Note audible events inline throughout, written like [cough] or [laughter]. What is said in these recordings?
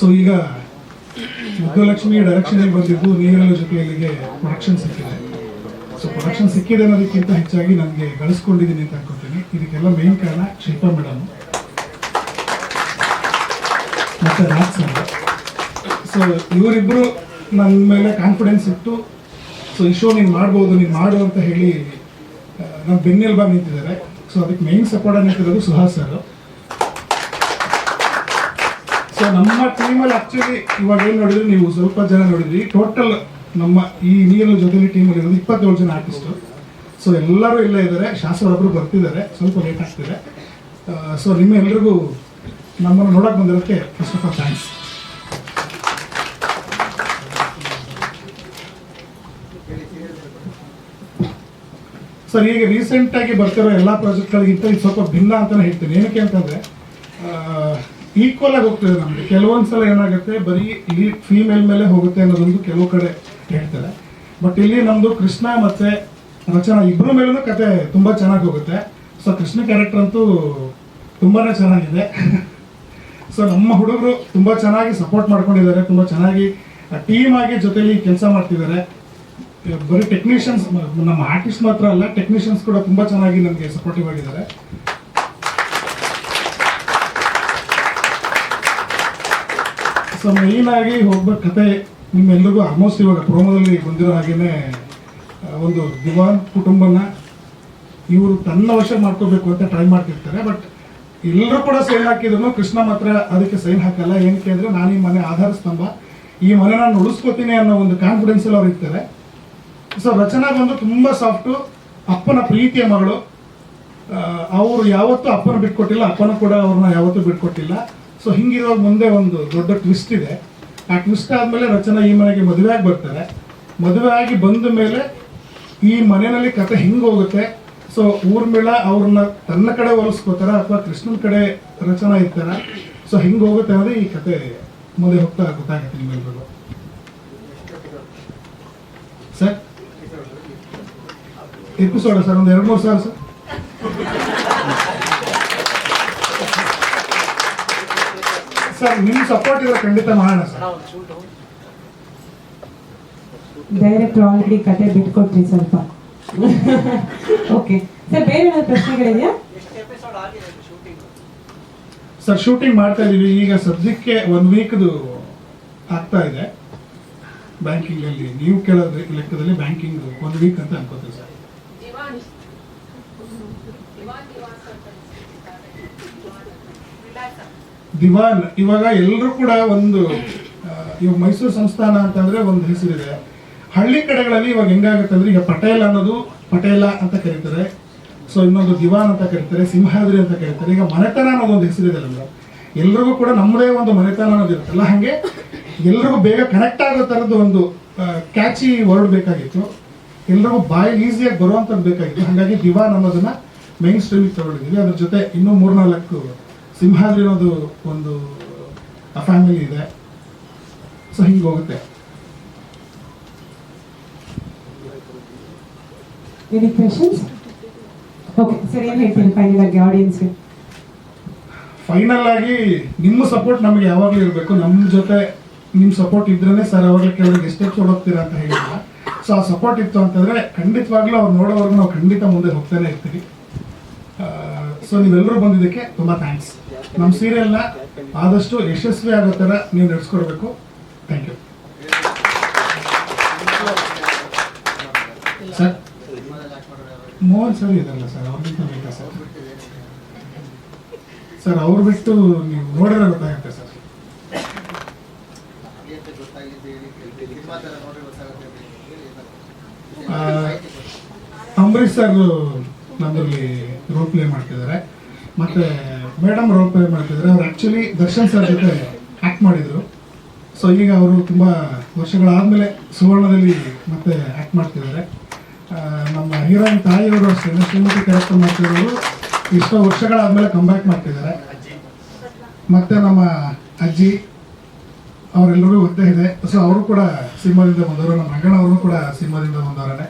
So ಈಗ ಮುಗ್ಧಲಕ್ಷ್ಮಿ direction ಬಂದಿದ್ದು ನೀರಲು ಜೊತೆಗೆ ಪ್ರೊಡಕ್ಷನ್ ಸಿಕ್ಕಿದೆ. ಸೊ ಪ್ರೊಡಕ್ಷನ್ ಸಿಕ್ಕಿದೆ ಅನ್ನೋದಕ್ಕಿಂತ ಹೆಚ್ಚಾಗಿ ನನಗೆ ಗಳಿಸ್ಕೊಂಡಿದ್ದೀನಿ ಅಂತ ಅನ್ಕೋತೀನಿ. ಇದಕ್ಕೆಲ್ಲ ಮೇನ್ ಕಾರಣ ಶಿಲ್ಪಾ ಮೇಡಮ್ ಮತ್ತೆ ರಾಜ್ ಸರ್ ಸೊ ಇವರಿಬ್ಬರು ನನ್ನ ಮೇಲೆ ಕಾನ್ಫಿಡೆನ್ಸ್ ಇಟ್ಟು ಸೊ ಈ ಶೋ ನೀನು ಮಾಡ್ಬೋದು, ನೀನು ಮಾಡು ಅಂತ ಹೇಳಿ ನಮ್ಮ ಬೆನ್ನೆಲುಬಾಗಿ ನಿಂತಿದ್ದಾರೆ. ಸೊ ಅದಕ್ಕೆ ಮೇನ್ ಸಪೋರ್ಟ್ ನಿಂತಿರೋದು ಸುಹಾಸ್ ಸರ್ ಸೊ ನಮ್ಮ ಟೀಮಲ್ಲಿ ಆಕ್ಚುಲಿ ಇವಾಗ ಏನು ನೋಡಿದ್ರಿ, ನೀವು ಸ್ವಲ್ಪ ಜನ ನೋಡಿದ್ರಿ ಟೋಟಲ್ ನಮ್ಮ ಈ ನೀರಿನ ಜೊತೆಲಿ ಟೀಮಲ್ಲಿ ಇರೋದು ಇಪ್ಪತ್ತೇಳು ಜನ ಆರ್ಟಿಸ್ಟ್ ಸೊ ಎಲ್ಲರೂ ಇಲ್ಲೇ ಇದ್ದಾರೆ ಶಾಸಕರೊಬ್ಬರು ಬರ್ತಿದ್ದಾರೆ, ಸ್ವಲ್ಪ ಲೇಟ್ ಆಗ್ತಿದೆ. ಸೊ ನಿಮ್ಮ ಎಲ್ರಿಗೂ ನಮ್ಮನ್ನು ನೋಡಕ್ಕೆ ಬಂದಿರೋಕ್ಕೆ first of all thanks sir ಈಗ ರೀಸೆಂಟ್ ಆಗಿ ಬರ್ತಿರೋ ಎಲ್ಲ ಪ್ರಾಜೆಕ್ಟ್ಗಳಿಗಿಂತ ಇದು ಸ್ವಲ್ಪ ಭಿನ್ನ ಅಂತಲೇ ಹೇಳ್ತೀನಿ. ಏನಕ್ಕೆ ಅಂತಂದ್ರೆ ಈಕ್ವಲ್ ಆಗಿ ಹೋಗ್ತದೆ ನಮಗೆ. ಕೆಲವೊಂದು ಸಲ ಏನಾಗುತ್ತೆ, ಬರೀ ಇಲ್ಲಿ ಫೀಮೇಲ್ ಮೇಲೆ ಹೋಗುತ್ತೆ ಅನ್ನೋದೊಂದು ಕೆಲವು ಕಡೆ ಹೇಳ್ತಾರೆ. ಬಟ್ ಇಲ್ಲಿ ನಮ್ದು ಕೃಷ್ಣ ಮತ್ತೆ ರಚನಾ ಇಬ್ಬರ ಮೇಲೂ ಕತೆ ತುಂಬಾ ಚೆನ್ನಾಗಿ ಹೋಗುತ್ತೆ. ಸೊ ಕೃಷ್ಣ ಕ್ಯಾರೆಕ್ಟರ್ ಅಂತೂ ತುಂಬಾನೇ ಚೆನ್ನಾಗಿದೆ. [laughs] ಸೊ ನಮ್ಮ ಹುಡುಗರು ತುಂಬಾ ಚೆನ್ನಾಗಿ ಸಪೋರ್ಟ್ ಮಾಡ್ಕೊಂಡಿದ್ದಾರೆ, ತುಂಬಾ ಚೆನ್ನಾಗಿ ಟೀಮ್ ಆಗಿ ಜೊತೆಲಿ ಕೆಲಸ ಮಾಡ್ತಿದ್ದಾರೆ. ಬರೀ ಟೆಕ್ನಿಷಿಯನ್ಸ್ ನಮ್ಮ ಆರ್ಟಿಸ್ಟ್ ಮಾತ್ರ ಅಲ್ಲ ಟೆಕ್ನಿಷಿಯನ್ಸ್ ಕೂಡ ತುಂಬಾ ಚೆನ್ನಾಗಿ ನಮಗೆ ಸಪೋರ್ಟಿವ್ ಆಗಿದ್ದಾರೆ. ಸೊ ಆಗಿ ಹೋಗ್ಬೇಕು ಕತೆ ನಿಮ್ಮೆಲ್ಲರಿಗೂ ಆಲ್ಮೋಸ್ಟ್ ಇವಾಗ ಪ್ರೋಮೋದಲ್ಲಿ ಬಂದಿರೋ ಹಾಗೆಯೇ ಒಂದು ದಿವಾನ್ ಕುಟುಂಬನ ಇವರು ತನ್ನ ವಶ ಮಾಡ್ಕೋಬೇಕು ಅಂತ ಟ್ರೈ ಮಾಡ್ತಿರ್ತಾರೆ ಬಟ್ ಎಲ್ಲರೂ ಕೂಡ ಸೈನ್ ಹಾಕಿದ್ರು, ಕೃಷ್ಣ ಮಾತ್ರ ಅದಕ್ಕೆ ಸೈನ್ ಹಾಕಲ್ಲ ಏನಕ್ಕೆ ಅಂದರೆ ನಾನು ಈ ಮನೆ ಆಧಾರ ಸ್ತಂಭ, ಈ ಮನೆ ನಾನು ಉಳಿಸ್ಕೋತೀನಿ ಅನ್ನೋ ಒಂದು ಕಾನ್ಫಿಡೆನ್ಸಲ್ಲಿ ಅವ್ರು ಇರ್ತಾರೆ. ಸೊ ರಚನಾ ಬಂದು ತುಂಬ ಸಾಫ್ಟು ಅಪ್ಪನ ಪ್ರೀತಿಯ ಮಗಳು ಅವರು ಯಾವತ್ತೂ ಅಪ್ಪನ ಬಿಟ್ಕೊಟ್ಟಿಲ್ಲ, ಅಪ್ಪನ ಕೂಡ ಅವ್ರನ್ನ ಯಾವತ್ತೂ ಬಿಟ್ಕೊಟ್ಟಿಲ್ಲ. ಸೊ ಹಿಂಗಿರೋ ಮುಂದೆ ಒಂದು ದೊಡ್ಡ ಟ್ವಿಸ್ಟ್ ಇದೆ. ಆ ಟ್ವಿಸ್ಟ್ ಆದ್ಮೇಲೆ ರಚನಾ ಈ ಮನೆಗೆ ಮದುವೆ ಆಗಿ ಬರ್ತಾರೆ. ಮದುವೆ ಆಗಿ ಬಂದ ಮೇಲೆ ಈ ಮನೆಯಲ್ಲಿ ಕತೆ ಹಿಂಗೆ ಹೋಗುತ್ತೆ? ಸೊ ಊರ್ಮಿಳ ಅವ್ರನ್ನ ತನ್ನ ಕಡೆ ಹೊಲಿಸ್ಕೋತಾರ ಅಥವಾ ಕೃಷ್ಣನ ಕಡೆ ರಚನಾ ಇರ್ತಾರ? ಸೊ ಹಿಂಗೆ ಹೋಗುತ್ತೆ ಅನ್ನೋದು ಈ ಕತೆ ಮುಂದೆ ಹೋಗ್ತಾ ಗೊತ್ತಾಗುತ್ತೆ ನಿಮ್ಮೆಲ್ಲರೂ ಸರ್ ಎಪಿಸೋಡ ಸರ್ ಒಂದು ಎರಡು ಮೂರು ಸಾವಿರ ಸರ್ ಸರ್ ನಿಮ್ಮ ಸಪೋರ್ಟ್ ಇದ್ರೆ ಖಂಡಿತ ಮಾಡೋಣ ಸರ್. ಡೈರೆಕ್ಟರ್ ಆಲ್ರೆಡಿ ಕತೆ ಬಿಟ್ಕೊಟ್ರಿ ಸ್ವಲ್ಪ. ಓಕೆ ಸರ್ ಬೇರೆ ಏನಾದ್ರು ಪ್ರಶ್ನೆಗಳಿದೆಯಾ? ಸರ್ ಶೂಟಿಂಗ್ ಮಾಡ್ತಾ ಇದೀವಿ ಈಗ ಸದ್ಯಕ್ಕೆ ಒನ್ ವೀಕ್ದು ಆಗ್ತಾ ಇದೆ. ಬ್ಯಾಂಕಿಂಗ್ ಅಲ್ಲಿ. ನೀವು ಕೇಳೋದ್ರೆ ಲೆಕ್ಕದಲ್ಲಿ ಬ್ಯಾಂಕಿಂಗ್ ಒನ್ ವೀಕ್ ಅಂತ ಅನ್ಕೋತೀವಿ ಸರ್. ದಿವಾನ್, ಇವಾಗ ಎಲ್ಲರೂ ಕೂಡ ಒಂದು ಇವಾಗ ಮೈಸೂರು ಸಂಸ್ಥಾನ ಅಂತಂದ್ರೆ ಒಂದು ಹೆಸರಿದೆ. ಹಳ್ಳಿ ಕಡೆಗಳಲ್ಲಿ ಇವಾಗ ಹೆಂಗಾಗುತ್ತೆ ಅಂದ್ರೆ ಈಗ ಪಟೇಲ್ ಅನ್ನೋದು ಪಟೇಲ ಅಂತ ಕರೀತಾರೆ. ಸೊ ಇನ್ನೊಂದು ದಿವಾನ್ ಅಂತ ಕರೀತಾರೆ, ಸಿಂಹಾದ್ರಿ ಅಂತ ಕರೀತಾರೆ. ಈಗ ಮನೆತನ ಅನ್ನೋದು ಒಂದು ಹೆಸರಿದೆ ಅಲ್ಲ ಎಲ್ರಿಗೂ ಕೂಡ ನಮ್ಮದೇ ಒಂದು ಮನೆತನ ಅನ್ನೋದು ಇರುತ್ತಲ್ಲ, ಹಾಗೆ ಎಲ್ರಿಗೂ ಬೇಗ ಕನೆಕ್ಟ್ ಆಗೋ ಥರದ್ದು ಒಂದು ಕ್ಯಾಚಿ ವರ್ಡ್ ಬೇಕಾಗಿತ್ತು. ಎಲ್ರಿಗೂ ಬಾಯಿ ಈಸಿಯಾಗಿ ಬರುವಂಥದ್ದು ಬೇಕಾಗಿತ್ತು. ಹಾಗಾಗಿ ದಿವಾನ್ ಅನ್ನೋದನ್ನ ಮೈನ್ ಸ್ಟ್ರೀಮಿಗೆ ತಗೊಂಡಿದ್ದೀವಿ. ಅದ್ರ ಜೊತೆ ಇನ್ನೂ ಮೂರ್ನಾಲ್ಕು ಸಿಂಹಾದ್ರಿ ಅನ್ನೋದು ಒಂದು ಫ್ಯಾಮಿಲಿ ಇದೆ. ಸೊ ಹಿಂಗೆ ಹೋಗುತ್ತೆ. ಎನಿ ಕ್ವೆಶನ್ಸ್ ಓಕೆ ಸರ್ ಏನು ಹೇಳ್ತೀನಿ ಫೈನಲ್ ಆಗಿ ಆಡಿಯನ್ಸ್ಗೆ ಫೈನಲ್ ಆಗಿ ನಿಮ್ಮ ಸಪೋರ್ಟ್ ನಮಗೆ ಯಾವಾಗಲೂ ಇರಬೇಕು. ನಮ್ಮ ಜೊತೆ ನಿಮ್ಮ ಸಪೋರ್ಟ್ ಇದ್ರೇನೆ ಸರ್ ಅವಾಗಲೇ ಕೇಳಿದ್ರೆ ಎಷ್ಟೇ ಓಡೋಗ್ತೀರಾ ಅಂತ ಹೇಳಿಲ್ಲ. ಸೊ ಆ ಸಪೋರ್ಟ್ ಇತ್ತು ಅಂತಂದ್ರೆ ಖಂಡಿತವಾಗ್ಲೂ ಅವ್ರು ನೋಡೋವರೆಗೂ ನಾವು ಖಂಡಿತ ಮುಂದೆ ಹೋಗ್ತಾನೆ ಇರ್ತೀವಿ. ಸೊ ನೀವೆಲ್ಲರೂ ಬಂದಿದ್ದಕ್ಕೆ ತುಂಬ ಥ್ಯಾಂಕ್ಸ್ ನಮ್ಮ ಸೀರಿಯಲ್ನ ಆದಷ್ಟು ಯಶಸ್ವಿ ಆಗೋ ಥರ ನೀವು ನಡೆಸ್ಕೊಡ್ಬೇಕು. Thank you sir Mohan sir ಇದಾರಲ್ಲ ಸರ್ ಅವ್ರಿಗಿಂತ ಬೇಕಾ ಸರ್ ಸರ್ ಅವ್ರು ಬಿಟ್ಟು ನೀವು ನೋಡಿದ್ರೆ ಗೊತ್ತಾಗುತ್ತೆ ಸರ್ ಅಂಬರೀಶ್ ಸರ್ ನಮ್ಮಲ್ಲಿ ರೋಲ್ ಪ್ಲೇ ಮಾಡ್ತಿದ್ದಾರೆ. ಮತ್ತೆ ಮೇಡಮ್ ರೋಲ್ ಪ್ಲೇ ಮಾಡ್ತಿದ್ದಾರೆ. ಅವ್ರು ಆ್ಯಕ್ಚುಲಿ ದರ್ಶನ್ ಸರ್ ಜೊತೆ ಆ್ಯಕ್ಟ್ ಮಾಡಿದರು. ಸೊ ಈಗ ಅವರು ತುಂಬ ವರ್ಷಗಳಾದಮೇಲೆ ಸುವರ್ಣದಲ್ಲಿ ಮತ್ತೆ ಆ್ಯಕ್ಟ್ ಮಾಡ್ತಿದ್ದಾರೆ. ನಮ್ಮ ಹೀರೋಯಿನ್ ತಾಯಿಯವರು ಅಷ್ಟೇ. ಶ್ರೀಮತಿ ಕ್ಯಾರೆಕ್ಟರ್ ಮಾಡ್ತಿರೋರು ಎಷ್ಟೋ ವರ್ಷಗಳಾದಮೇಲೆ ಕಂಬ್ಯಾಕ್ ಮಾಡ್ತಿದ್ದಾರೆ. ಮತ್ತೆ ನಮ್ಮ ಅಜ್ಜಿ ಅವರೆಲ್ಲರೂ ಗೊತ್ತೇ ಇದೆ. ಸೊ ಅವರು ಕೂಡ ಸಿನಿಮಾದಿಂದ ಬಂದವರು. ನಮ್ಮ ಅಂಗಣ ಕೂಡ ಸಿನಿಮಾದಿಂದ ಬಂದವರೇ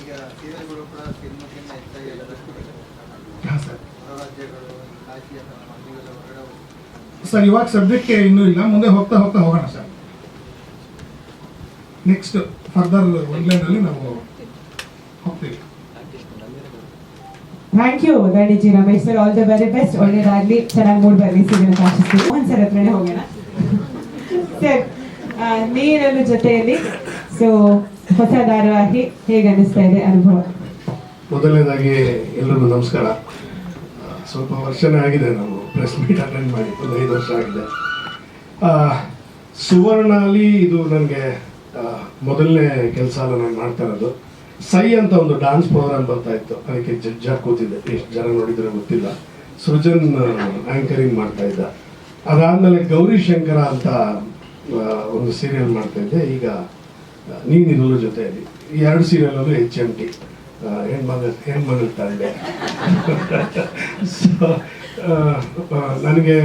ಈಗ ಸೀರೆಗಳು ಕೂಡ ಸಿನಿಮಾಕ್ಕಿಂತ ಹೆಚ್ಚಾಗಿ ಎಲ್ಲ ಬರ್ತಿದೆ. ಹಾಂ ಸರ್ ಹೊರ ರಾಜ್ಯಗಳು ಕಾಶಿ ಅಥವಾ ಮಂದಿಗೆಲ್ಲ ಹೊರಗಡೆ ಹೋಗ್ತಾರೆ. ಸರ್ ಇವಾಗ ಸದ್ಯಕ್ಕೆ ಇನ್ನೂ ಇಲ್ಲ. ಮುಂದೆ ಹೋಗ್ತಾ ಹೋಗ್ತಾ ಹೋಗೋಣ ಸರ್. ನೆಕ್ಸ್ಟ್ ಫರ್ದರ್ ಅಲ್ಲಿ ನಾವು ಹೋಗ್ತೀವಿ. Thank you ದಂಡಿಜಿ Ramesh sir all the very best ಒಳ್ಳೇದಾಗ್ಲಿ. ಚೆನ್ನಾಗಿ ಮೂಡ್ ಬರ್ಲಿ. ಸೀರಿಯಲ್ ಆಶಿಸ್ತೀವಿ ಸರ್ ಹತ್ರನೇ ಹೋಗೋಣ. ಸರ್ ನೀರನ್ನು ಜೊತೆಯಲ್ಲಿ ಸೊ ಹೊಸ ಧಾರಾವಾಹಿ ಹೇಗೆ ಅನಿಸ್ತಾ ಇದೆ? ಅನುಭವ. ಮೊದಲನೇದಾಗಿ ಎಲ್ರಿಗೂ ನಮಸ್ಕಾರ. ಸ್ವಲ್ಪ ವರ್ಷನೇ ಆಗಿದೆ ನಾವು ಪ್ರೆಸ್ ಮೀಟ್ ಅಟೆಂಡ್ ಮಾಡಿ, ಒಂದು ಐದು ವರ್ಷ ಆಗಿದೆ. ಸುವರ್ಣ ಸುವರ್ಣಾಲಿ ಇದು ನನಗೆ ಮೊದಲನೇ ಕೆಲಸ ನಾನು ಮಾಡ್ತಾ ಇರೋದು. ಸೈ ಅಂತ ಒಂದು ಡಾನ್ಸ್ ಪ್ರೋಗ್ರಾಮ್ ಬರ್ತಾ ಇತ್ತು. ಅದಕ್ಕೆ ಜಡ್ಜ್ ಆಗಿ ಕೂತಿದ್ದೆ. ಎಷ್ಟು ಜನ ನೋಡಿದ್ರೆ ಗೊತ್ತಿಲ್ಲ. ಸೃಜನ್ ಆಂಕರಿಂಗ್ ಮಾಡ್ತಾ ಇದ್ದ. ಅದಾದಮೇಲೆ ಗೌರಿ ಶಂಕರ ಅಂತ ಒಂದು ಸೀರಿಯಲ್ ಮಾಡ್ತಾ ಇದ್ದೆ. ಈಗ ಜೊತೆ ಜೊತೆಯಲ್ಲಿ. ಎರಡು ಸೀರಿಯಲಲ್ಲೂ ಎಚ್ ಎಂ ಟಿ ಹೆಣ್ಮಗ, ಹೆಣ್ಮಗಳ ತಂದೆ ಸೊ [laughs] ನನಗೆ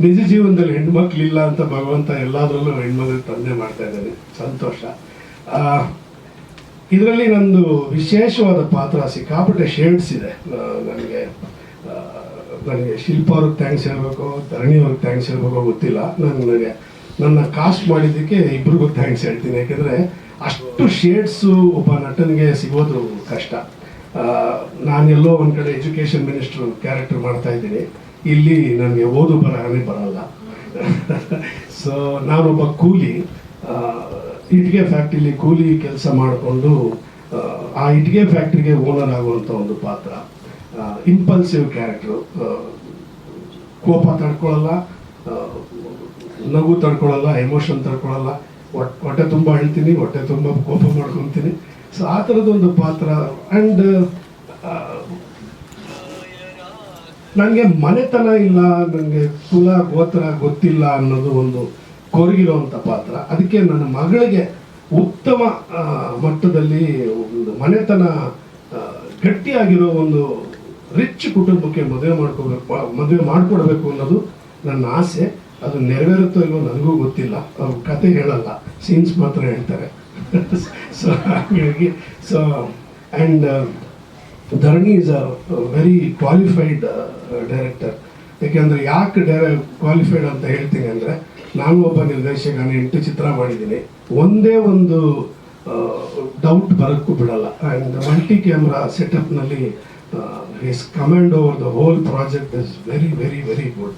ನಿಜ ಜೀವನದಲ್ಲಿ ಹೆಣ್ಮಕ್ಳಿಲ್ಲ ಅಂತ ಭಗವಂತ ಎಲ್ಲಾದರಲ್ಲೂ ಹೆಣ್ಮಗಳ ತಂದೆ ಮಾಡ್ತಾ ಇದ್ದಾನೆ. ಸಂತೋಷ. ಇದರಲ್ಲಿ ನಂದು ವಿಶೇಷವಾದ ಪಾತ್ರ ಸಿಕ್ಕಾಪಟ್ಟೆ ಶೇಡ್ಸ್ ಇದೆ. ನನಗೆ ನನಗೆ ಶಿಲ್ಪ ಅವ್ರಿಗೆ ಥ್ಯಾಂಕ್ಸ್ ಹೇಳಬೇಕು, ಧರಣಿ ಅವ್ರಿಗೆ ಥ್ಯಾಂಕ್ಸ್ ಹೇಳಬೇಕು ಗೊತ್ತಿಲ್ಲ. ನಾನು, ನನಗೆ, ನನ್ನ ಕಾಸ್ಟ್ ಮಾಡಿದ್ದಕ್ಕೆ ಇಬ್ರಿಗೂ ಥ್ಯಾಂಕ್ಸ್ ಹೇಳ್ತೀನಿ. ಯಾಕೆಂದರೆ ಅಷ್ಟು ಶೇಡ್ಸು ಒಬ್ಬ ನಟನಿಗೆ ಸಿಗೋದು ಕಷ್ಟ. ನಾನೆಲ್ಲೋ ಒಂದು ಕಡೆ ಎಜುಕೇಷನ್ ಮಿನಿಸ್ಟ್ರು ಕ್ಯಾರೆಕ್ಟರ್ ಮಾಡ್ತಾ ಇದ್ದೀನಿ. ಇಲ್ಲಿ ನನಗೆ ಓದು ಬರಹನೇ ಬರಲ್ಲ. [laughs] ಸೊ ನಾನೊಬ್ಬ ಕೂಲಿ ಇಟ್ಗೆ ಫ್ಯಾಕ್ಟ್ರಿಲಿ ಕೂಲಿ ಕೆಲಸ ಮಾಡಿಕೊಂಡು, ಆ ಇಟ್ಟಿಗೆ ಫ್ಯಾಕ್ಟ್ರಿಗೆ ಓನರ್ ಆಗುವಂಥ ಒಂದು ಪಾತ್ರ. ಇಂಪಲ್ಸಿವ್ ಕ್ಯಾರೆಕ್ಟ್ರು ಕೋಪ ತಡ್ಕೊಳ್ಳಲ್ಲ ನಗು ತಡ್ಕೊಳ್ಳಲ್ಲ ಎಮೋಷನ್ ತಡ್ಕೊಳ್ಳಲ್ಲ ಹೊಟ್- ಹೊಟ್ಟೆ ತುಂಬ ಹೇಳ್ತೀನಿ ಹೊಟ್ಟೆ ತುಂಬ ಕೋಪ ಮಾಡ್ಕೊತೀನಿ. ಸೊ ಆ ಥರದೊಂದು ಪಾತ್ರ. ಆ್ಯಂಡ್ ನನಗೆ ಮನೆತನ ಇಲ್ಲ ನನಗೆ ಕುಲ, ಗೋತ್ರ ಗೊತ್ತಿಲ್ಲ ಅನ್ನೋದು ಒಂದು ಕೊರಗಿರುವಂಥ ಪಾತ್ರ. ಅದಕ್ಕೆ ನನ್ನ ಮಗಳಿಗೆ ಉತ್ತಮ ಮಟ್ಟದಲ್ಲಿ ಒಂದು ಮನೆತನ ಗಟ್ಟಿಯಾಗಿರೋ ಒಂದು ರಿಚ್ ಕುಟುಂಬಕ್ಕೆ ಮದುವೆ ಮಾಡ್ಕೋಬೇಕು ಮದುವೆ ಮಾಡಿಕೊಡ್ಬೇಕು ಅನ್ನೋದು ನನ್ನ ಆಸೆ. ಅದು ನೆರವೇರುತ್ತೋ ಇಲ್ವೋ ನನಗೂ ಗೊತ್ತಿಲ್ಲ. ಅವ್ರ ಕತೆ ಹೇಳಲ್ಲ. ಸೀನ್ಸ್ ಮಾತ್ರ ಹೇಳ್ತಾರೆ. ಸೊ ಹಾಗಾಗಿ so and Dharani is a very qualified director ಯಾಕೆಂದರೆ ಯಾಕೆ ಡೈರೆ ಕ್ವಾಲಿಫೈಡ್ ಅಂತ ಹೇಳ್ತೀನಿ ಅಂದರೆ, ನಾನು ಒಬ್ಬ ನಿರ್ದೇಶಕ ಎಂಟು ಚಿತ್ರ ಮಾಡಿದ್ದೀನಿ. ಒಂದೇ ಒಂದು ಡೌಟ್ ಬರೋಕ್ಕೂ ಬಿಡಲ್ಲ. And multi camera ಸೆಟಪ್ನಲ್ಲಿ his command over the whole project is very very very good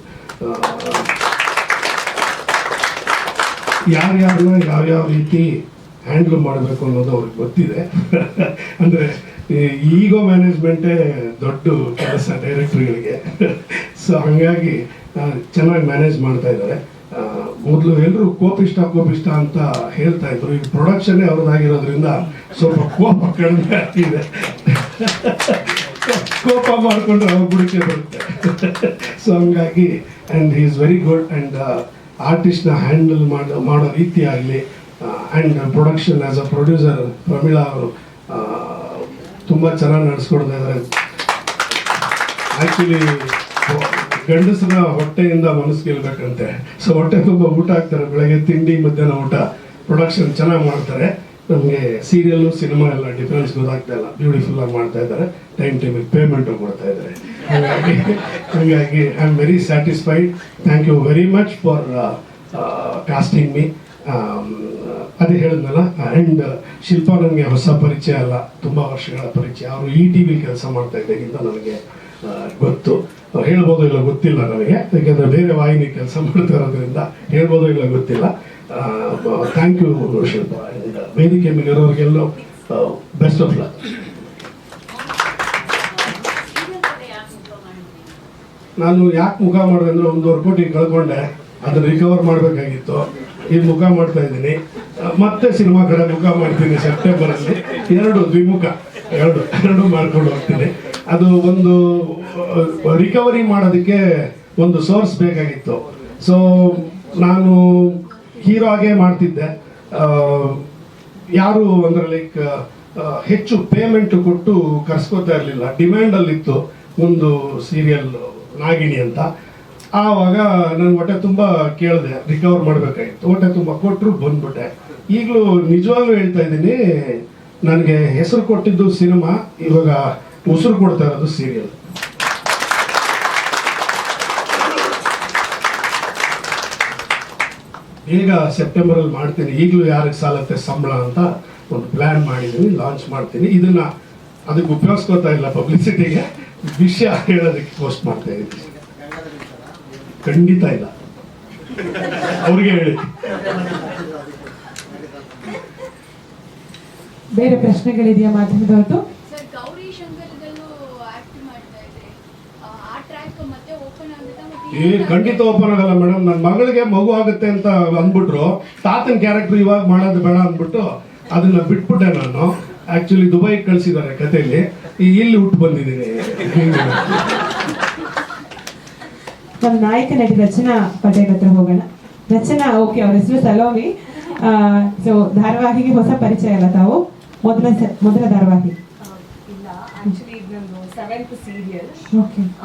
ಯಾರ್ಯಾರನ್ನ ಯಾವ್ಯಾವ ರೀತಿ ಹ್ಯಾಂಡಲ್ ಮಾಡಬೇಕು ಅನ್ನೋದು ಅವ್ರಿಗೆ ಗೊತ್ತಿದೆ. ಅಂದರೆ ಈಗೋ ಮ್ಯಾನೇಜ್ಮೆಂಟೇ ದೊಡ್ಡ ಕೆಲಸ ಡೈರೆಕ್ಟ್ರುಗಳಿಗೆ ಸೊ [laughs] ಹಾಗಾಗಿ ಚೆನ್ನಾಗಿ ಮ್ಯಾನೇಜ್ ಮಾಡ್ತಾ ಇದ್ದಾರೆ. ಮೊದಲು ಎಲ್ಲರೂ ಕೋಪಿಷ್ಟ ಕೋಪಿಷ್ಟ ಅಂತ ಹೇಳ್ತಾ ಇದ್ರು. ಈಗ ಪ್ರೊಡಕ್ಷನ್ನೇ ಅವ್ರದ್ದಾಗಿರೋದ್ರಿಂದ ಸ್ವಲ್ಪ ಕೋಪ ಕಡಿಮೆ ಆಗ್ತಿದೆ. [laughs] ಕೋಪ ಮಾಡಿಕೊಂಡು ಅವ್ರ ಬರುತ್ತೆ. [laughs] ಸೊ ಹಂಗಾಗಿ and is very good and ಆರ್ಟಿಸ್ಟ್ನ handle ಮಾಡೋ ಮಾಡೋ ರೀತಿ ಆಗಲಿ and production as a producer Pramila ಅವರು ತುಂಬ ಚೆನ್ನಾಗಿ ನಡೆಸ್ಕೊಡ್ತಾ ಇದ್ದಾರೆ ಆ್ಯಕ್ಚುಲಿ ಗಂಡಸರ ಹೊಟ್ಟೆಯಿಂದ ಮನಸ್ಸು ಗೆಲ್ಬೇಕಂತೆ ಸೊ ಹೊಟ್ಟೆ ತುಂಬ ಊಟ ಹಾಕ್ತಾರೆ, ಬೆಳಗ್ಗೆ ತಿಂಡಿ, ಮಧ್ಯಾಹ್ನ ಊಟ. ಪ್ರೊಡಕ್ಷನ್ ಚೆನ್ನಾಗಿ ಮಾಡ್ತಾರೆ. ನಮಗೆ ಸೀರಿಯಲ್ಲು ಸಿನಿಮಾ ಎಲ್ಲ ಡಿಫ್ರೆನ್ಸ್ ಗೊತ್ತಾಗ್ತಾ ಇಲ್ಲ. ಬ್ಯೂಟಿಫುಲ್ ಆಗಿ ಮಾಡ್ತಾ ಇದ್ದಾರೆ ಟೈಮ್ ಟೈಮಿಗೆ ಪೇಮೆಂಟು ಕೊಡ್ತಾ ಇದ್ದಾರೆ ಹಾಗಾಗಿ ಹಾಗಾಗಿ I am very satisfied thank you very much for casting me ಅದೇ ಹೇಳಿದ್ನಲ್ಲ ಆ್ಯಂಡ್ ಶಿಲ್ಪ ನನಗೆ ಹೊಸ ಪರಿಚಯ ಅಲ್ಲ, ತುಂಬ ವರ್ಷಗಳ ಪರಿಚಯ. ಅವರು ಈ ಟಿ ವಿ ಕೆಲಸ ಮಾಡ್ತಾ ಇದ್ದಾಗಿಂದ ನನಗೆ ಗೊತ್ತು. ಹೇಳ್ಬೋದು ಇಲ್ಲ ಗೊತ್ತಿಲ್ಲ ನನಗೆ. ಯಾಕೆಂದರೆ ಬೇರೆ ವಾಹಿನಿ ಕೆಲಸ ಮಾಡ್ತಾ ಇರೋದ್ರಿಂದ ಹೇಳ್ಬೋದು ಇಲ್ಲ ಗೊತ್ತಿಲ್ಲ. Thank you Shilpa. ವೇದಿಕೆ ಮೇಲೆ ಇರೋರಿಗೆಲ್ಲೂ ಬೆಸ್ಟ್ ಆಫ್ ಲಕ್ ನಾನು ಯಾಕೆ ಮುಖ ಮಾಡಿದೆ ಅಂದ್ರೆ ಒಂದೂವರೆ ಕೋಟಿ ಕಳ್ಕೊಂಡೆ. ಅದನ್ನ ರಿಕವರ್ ಮಾಡಬೇಕಾಗಿತ್ತು. ಈಗ ಮುಖ ಮಾಡ್ತಾ ಇದ್ದೀನಿ. ಮತ್ತೆ ಸಿನಿಮಾ ಕಡೆ ಮುಖ ಮಾಡ್ತೀನಿ ಸೆಪ್ಟೆಂಬರಲ್ಲಿ ಎರಡು ದ್ವಿಮುಖ. ಎರಡು ಎರಡು ಮಾಡ್ಕೊಂಡು ಹೋಗ್ತೀನಿ. ಅದು ಒಂದು ರಿಕವರಿ ಮಾಡೋದಕ್ಕೆ ಒಂದು ಸೋರ್ಸ್ ಬೇಕಾಗಿತ್ತು. ಸೊ ನಾನು ಹೀರೋ ಆಗೇ ಮಾಡ್ತಿದ್ದೆ. ಯಾರು ಅಂದ್ರೆ ಲೈಕ್ ಹೆಚ್ಚು ಪೇಮೆಂಟ್ ಕೊಟ್ಟು ಕರ್ಸ್ಕೊತಾ ಇರಲಿಲ್ಲ. ಡಿಮ್ಯಾಂಡಲ್ಲಿತ್ತು ಒಂದು ಸೀರಿಯಲ್ ನಾಗಿಣಿ ಅಂತ. ಆವಾಗ ನಾನು ಹೊಟ್ಟೆ ತುಂಬ ಕೇಳಿದೆ ರಿಕವರ್ ಮಾಡಬೇಕಾಗಿತ್ತು ಹೊಟ್ಟೆ ತುಂಬ ಕೊಟ್ಟರು ಬಂದ್ಬಿಟ್ಟೆ. ಈಗಲೂ ನಿಜವಾಗ್ಲೂ ಹೇಳ್ತಾ ಇದ್ದೀನಿ, ನನಗೆ ಹೆಸರು ಕೊಟ್ಟಿದ್ದು ಸಿನಿಮಾ, ಇವಾಗ ಉಸಿರು ಕೊಡ್ತಾ ಇರೋದು ಸೀರಿಯಲ್ ಈಗ ಸೆಪ್ಟೆಂಬರಲ್ಲಿ ಮಾಡ್ತೀನಿ. ಈಗಲೂ ಯಾರಿಗೆ ಸಾಲತ್ತೆ ಸಂಬಳ ಅಂತ ಒಂದು ಪ್ಲ್ಯಾನ್ ಮಾಡಿದ್ದೀನಿ ಲಾಂಚ್ ಮಾಡ್ತೀನಿ. ಇದನ್ನ, ಅದಕ್ಕೆ ಉಪಯೋಗಿಸ್ಕೋತಾ ಇಲ್ಲ ಪಬ್ಲಿಸಿಟಿಗೆ ವಿಷಯ ಹೇಳೋದಕ್ಕೆ ಪೋಸ್ಟ್ ಮಾಡ್ತಾ ಇದ್ದೀನಿ? ಖಂಡಿತ ಇಲ್ಲ. ಅವ್ರಿಗೆ ಹೇಳಿ. ಬೇರೆ ಪ್ರಶ್ನೆಗಳಿದೆಯಾ ಮಾಧ್ಯಮದವ್ರದ್ದು? ಸರ್ ಗೌರಿ ಶಂಕರದಲ್ಲೂ ಆಕ್ಟ್ ಮಾಡ್ತಾ ಆ, ಆ ಟ್ರ್ಯಾಕ್ ಮತ್ತೆ ಓಪನ್ ಆಗುತ್ತಾ ಮತ್ತೆ ಏ ಖಂಡಿತ ಓಪನ್ ಆಗಲ್ಲ ಮೇಡಮ್ ನನ್ನ ಮಗಳಿಗೆ ಮಗು ಆಗುತ್ತೆ ಅಂತ ಅಂದ್ಬಿಟ್ರು. ತಾತನ ಕ್ಯಾರೆಕ್ಟರ್ ಇವಾಗ ಮಾಡೋದು ಬೇಡ ಅಂದ್ಬಿಟ್ಟು ಅದನ್ನ ಬಿಟ್ಬಿಟ್ಟೆ ನಾನು. ಆಕ್ಚುಲಿ ದುಬೈಗೆ ಕಳ್ಸಿದ್ದಾರೆ ಕಥೆಯಲ್ಲಿ ಇಲ್ಲಿ ಹುಟ್ಟು ಬಂದಿದ್ದೀನಿ. ನಮ್ಮ ನಾಯಕ ನಟಿ ರಚನಾ ಪಟೇಲ್ ಹತ್ರ ಹೋಗೋಣ. ರಚನಾ ಓಕೆ ಅವ್ರ ಹೆಸರು ಸಲೋಮಿ. ಸೊ ಧಾರಾವಾಹಿಗೆ ಹೊಸ ಪರಿಚಯ ಅಲ್ಲ ತಾವು? ಮೊದಲ ಮೊದಲ ಧಾರಾವಾಹಿ. ಇಲ್ಲ ಆಕ್ಚುಲಿ ಇದು ನಂದು ಸೆವೆಂತ್ ಸೀರಿಯಲ್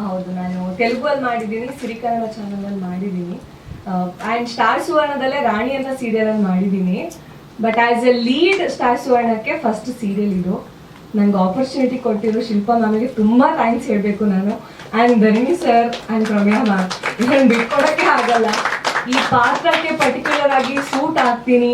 ಹೌದು ನಾನು ತೆಲುಗಲ್ಲಿ ಮಾಡಿದ್ದೀನಿ ಸಿರಿಕನ್ನಡ ಚಾನಲಲ್ಲಿ ಮಾಡಿದ್ದೀನಿ. ಆ್ಯಂಡ್ ಸ್ಟಾರ್ ಸುವರ್ಣದಲ್ಲೇ ರಾಣಿ ಅಂತ ಸೀರಿಯಲ್ ಅಲ್ಲಿ ಮಾಡಿದ್ದೀನಿ. But as a lead star ಸುವರ್ಣಕ್ಕೆ first serial ಇದು. ನಂಗೆ ಆಪರ್ಚುನಿಟಿ ಕೊಟ್ಟಿರೋ ಶಿಲ್ಪಾ ಮ್ಯಾಮಿಗೆ ತುಂಬ ಥ್ಯಾಂಕ್ಸ್ ಹೇಳಬೇಕು ನಾನು. And Dharani sir and Ramya ma'am ಇದನ್ನು ಬಿಟ್ಕೊಡೋಕ್ಕೆ ಆಗಲ್ಲ. ಈ ಪಾತ್ರಕ್ಕೆ ಪರ್ಟಿಕ್ಯುಲರ್ ಆಗಿ ಸೂಟ್ ಆಗ್ತೀನಿ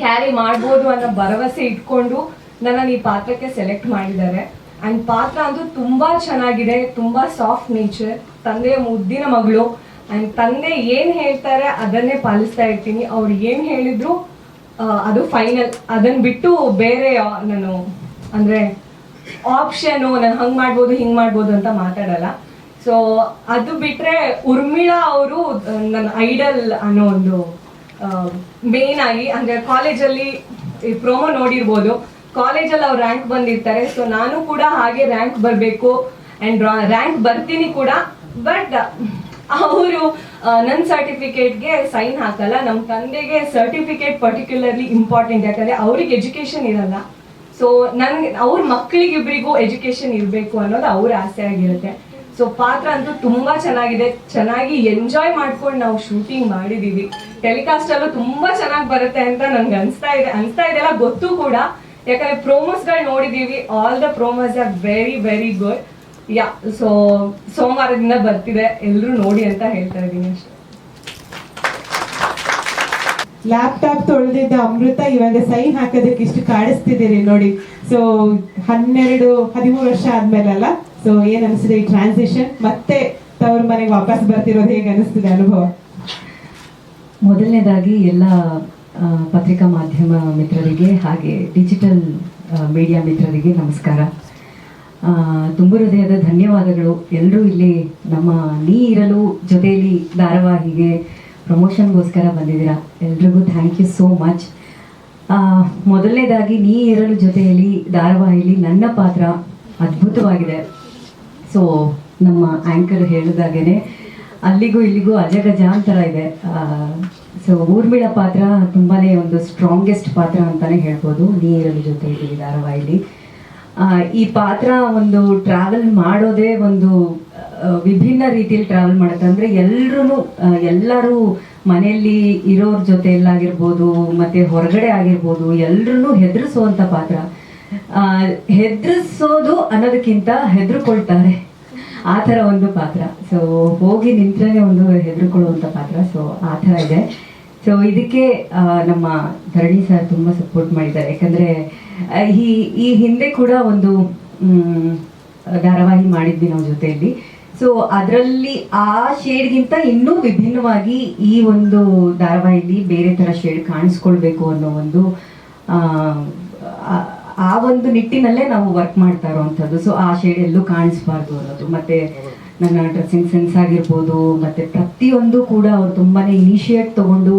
ಕ್ಯಾರಿ ಮಾಡ್ಬೋದು ಅನ್ನೋ ಭರವಸೆ ಇಟ್ಕೊಂಡು ನನ್ನನ್ನು ಈ ಪಾತ್ರಕ್ಕೆ ಸೆಲೆಕ್ಟ್ ಮಾಡಿದ್ದಾರೆ. ಆ್ಯಂಡ್ ಪಾತ್ರ ಅಂತೂ ತುಂಬ ಚೆನ್ನಾಗಿದೆ, ತುಂಬ ಸಾಫ್ಟ್ ನೇಚರ್ ತಂದೆಯ ಮುದ್ದಿನ ಮಗಳು. ಆ್ಯಂಡ್ ತಂದೆ ಏನು ಹೇಳ್ತಾರೆ ಅದನ್ನೇ ಪಾಲಿಸ್ತಾ ಇರ್ತೀನಿ. ಅವ್ರು ಏನು ಹೇಳಿದ್ರು ಅದು ಫೈನಲ್ ಅದನ್ನು ಬಿಟ್ಟು ಬೇರೆ ನಾನು, ಅಂದರೆ ಆಪ್ಷನು ನಾನು ಹಂಗೆ ಮಾಡ್ಬೋದು, ಹಿಂಗೆ ಮಾಡ್ಬೋದು ಅಂತ ಮಾತಾಡಲ್ಲ. ಸೊ ಅದು ಬಿಟ್ರೆ ಉರ್ಮಿಳಾ ಅವರು ನನ್ನ ಐಡಲ್ ಅನ್ನೋ ಒಂದು ಮೇನ್ ಆಗಿ, ಅಂದರೆ ಕಾಲೇಜಲ್ಲಿ ಈ ಪ್ರೋಮೋ ನೋಡಿರ್ಬೋದು. ಕಾಲೇಜಲ್ಲಿ ಅವ್ರು ರ್ಯಾಂಕ್ ಬಂದಿರ್ತಾರೆ. ಸೊ ನಾನು ಕೂಡ ಹಾಗೆ ರ್ಯಾಂಕ್ ಬರಬೇಕು ಆ್ಯಂಡ್ ರ್ಯಾಂಕ್ ಬರ್ತೀನಿ ಕೂಡ. ಬಟ್ ಅವರು ನನ್ನ ಸರ್ಟಿಫಿಕೇಟ್ಗೆ ಸೈನ್ ಹಾಕಲ್ಲ. ನಮ್ಮ ತಂದೆಗೆ ಸರ್ಟಿಫಿಕೇಟ್ ಪರ್ಟಿಕ್ಯುಲರ್ಲಿ ಇಂಪಾರ್ಟೆಂಟ್ ಯಾಕಂದರೆ ಅವ್ರಿಗೆ ಎಜುಕೇಷನ್ ಇರಲ್ಲ. ಸೊ ನನ್ಗೆ, ಅವ್ರ ಮಕ್ಕಳಿಗಿಬ್ಬರಿಗೂ ಎಜುಕೇಶನ್ ಇರಬೇಕು ಅನ್ನೋದು ಅವ್ರ ಆಸೆ ಆಗಿರುತ್ತೆ. ಸೊ ಪಾತ್ರ ಅಂತೂ ತುಂಬಾ ಚೆನ್ನಾಗಿದೆ. ಚೆನ್ನಾಗಿ ಎಂಜಾಯ್ ಮಾಡ್ಕೊಂಡು ನಾವು ಶೂಟಿಂಗ್ ಮಾಡಿದೀವಿ. ಟೆಲಿಕಾಸ್ಟ್ ಅಲ್ಲೂ ತುಂಬಾ ಚೆನ್ನಾಗಿ ಬರುತ್ತೆ ಅಂತ ನನ್ಗೆ ಅನ್ಸ್ತಾ ಇದೆ. ಅನ್ಸ್ತಾ ಇದೆಲ್ಲ ಗೊತ್ತು ಕೂಡ. ಯಾಕಂದ್ರೆ ಪ್ರೋಮೋಸ್ಗಳು ನೋಡಿದೀವಿ. All the promos are very very good yeah so ಸೋಮವಾರದಿಂದ ಬರ್ತಿದೆ. ಎಲ್ಲರೂ ನೋಡಿ ಅಂತ ಹೇಳ್ತಾ ಇದ್ದೀನಿ ಅಷ್ಟೇ. ಲ್ಯಾಪ್ಟಾಪ್ ತೊಳೆದಿದ್ದ ಅಮೃತ ಇವಾಗ ಸೈನ್ ಹಾಕೋದಕ್ಕೆ ಇಷ್ಟು ಕಾಣಿಸ್ತಿದ್ದೀರಿ ನೋಡಿ. ಸೊ ಹನ್ನೆರಡು, ಹದಿಮೂರು ವರ್ಷ ಆದ್ಮೇಲಲ್ಲ ಸೊ ಏನ್ ಅನಿಸಿದೆ ಈ ಟ್ರಾನ್ಸಿಷನ್ ಮತ್ತೆ ತವ್ರ ಮನೆಗೆ ವಾಪಸ್ ಬರ್ತಿರೋದು ಹೇಗೆ ಅನಿಸ್ತಿದೆ ಅನುಭವ? ಮೊದಲನೇದಾಗಿ ಎಲ್ಲ ಪತ್ರಿಕಾ ಮಾಧ್ಯಮ ಮಿತ್ರರಿಗೆ ಹಾಗೆ ಡಿಜಿಟಲ್ ಮೀಡಿಯಾ ಮಿತ್ರರಿಗೆ ನಮಸ್ಕಾರ. ತುಂಬು ಹೃದಯದ ಧನ್ಯವಾದಗಳು. ಎಲ್ಲರೂ ಇಲ್ಲಿ ನಮ್ಮ ನೀ ಇರಲು ಜೊತೆಯಲ್ಲಿ ಧಾರಾವಾಹಿಗೆ ಪ್ರಮೋಷನ್ಗೋಸ್ಕರ ಬಂದಿದ್ದೀರಾ? ಎಲ್ರಿಗೂ ಥ್ಯಾಂಕ್ ಯು ಸೋ ಮಚ್ ಮೊದಲನೇದಾಗಿ ನೀ ಇರಲು ಜೊತೆಯಲ್ಲಿ ಧಾರಾವಾಹಿಲಿ ನನ್ನ ಪಾತ್ರ ಅದ್ಭುತವಾಗಿದೆ. ಸೊ ನಮ್ಮ ಆ್ಯಂಕರ್ ಹೇಳಿದಾಗೇನೆ, ಅಲ್ಲಿಗೂ ಇಲ್ಲಿಗೂ ಅಜಗಜಾಂತರ ಇದೆ. ಸೊ ಊರ್ಮಿಳ ಪಾತ್ರ ತುಂಬಾ ಒಂದು ಸ್ಟ್ರಾಂಗೆಸ್ಟ್ ಪಾತ್ರ ಅಂತಾನೆ ಹೇಳ್ಬೋದು ನೀರಲ್ ಜೊತೆ ಜೊತೆಯಲ್ಲಿ ಧಾರಾವಾಹಿಯಲ್ಲಿ ಈ ಪಾತ್ರ ಒಂದು ಟ್ರಾವೆಲ್ ಮಾಡೋದೇ ಒಂದು ವಿಭಿನ್ನ ರೀತಿಯಲ್ಲಿ ಟ್ರಾವೆಲ್ ಮಾಡುತ್ತೆ. ಅಂದ್ರೆ ಎಲ್ರೂ ಎಲ್ಲರೂ ಮನೆಯಲ್ಲಿ ಇರೋರ್ ಜೊತೆ ಎಲ್ಲಾಗಿರ್ಬೋದು ಮತ್ತೆ ಹೊರಗಡೆ ಆಗಿರ್ಬೋದು ಎಲ್ರೂ ಹೆದರಿಸುವಂಥ ಪಾತ್ರ. ಹೆದ್ರಿಸೋದು ಅನ್ನೋದಕ್ಕಿಂತ ಹೆದರ್ಕೊಳ್ತಾರೆ. ಆ ಥರ ಒಂದು ಪಾತ್ರ. ಸೊ ಹೋಗಿ ನಿಂತ್ರೆ ಒಂದು ಹೆದರ್ಕೊಳ್ಳುವಂಥ ಪಾತ್ರ. ಸೊ ಆ ಥರ ಇದೆ. ಸೊ ಇದಕ್ಕೆ ನಮ್ಮ ಧರಣಿ ಸರ್ ತುಂಬ ಸಪೋರ್ಟ್ ಮಾಡಿದ್ದಾರೆ. ಯಾಕಂದರೆ ಈ ಈ ಹಿಂದೆ ಕೂಡ ಒಂದು ಧಾರಾವಾಹಿ ಮಾಡಿದ್ವಿ ನಾವು ಜೊತೆಯಲ್ಲಿ. ಸೊ ಅದರಲ್ಲಿ ಆ ಶೇಡ್ಗಿಂತ ಇನ್ನೂ ವಿಭಿನ್ನವಾಗಿ ಈ ಒಂದು ಧಾರಾವಾಹಿಲಿ ಬೇರೆ ಥರ ಶೇಡ್ ಕಾಣಿಸ್ಕೊಳ್ಬೇಕು ಅನ್ನೋ ಒಂದು ಆ, ಒಂದು ನಿಟ್ಟಿನಲ್ಲೇ ನಾವು ವರ್ಕ್ ಮಾಡ್ತಾ ಇರುವಂಥದ್ದು. ಸೊ ಆ ಶೇಡ್ ಎಲ್ಲೂ ಕಾಣಿಸ್ಬಾರ್ದು ಅನ್ನೋದು. ಮತ್ತೆ ನನ್ನ ಡ್ರೆಸ್ಸಿಂಗ್ ಸೆನ್ಸ್ ಆಗಿರ್ಬೋದು ಮತ್ತೆ ಪ್ರತಿಯೊಂದು ಕೂಡ ಅವ್ರು ತುಂಬಾನೇ ಇನಿಷಿಯೇಟ್ ತಗೊಂಡು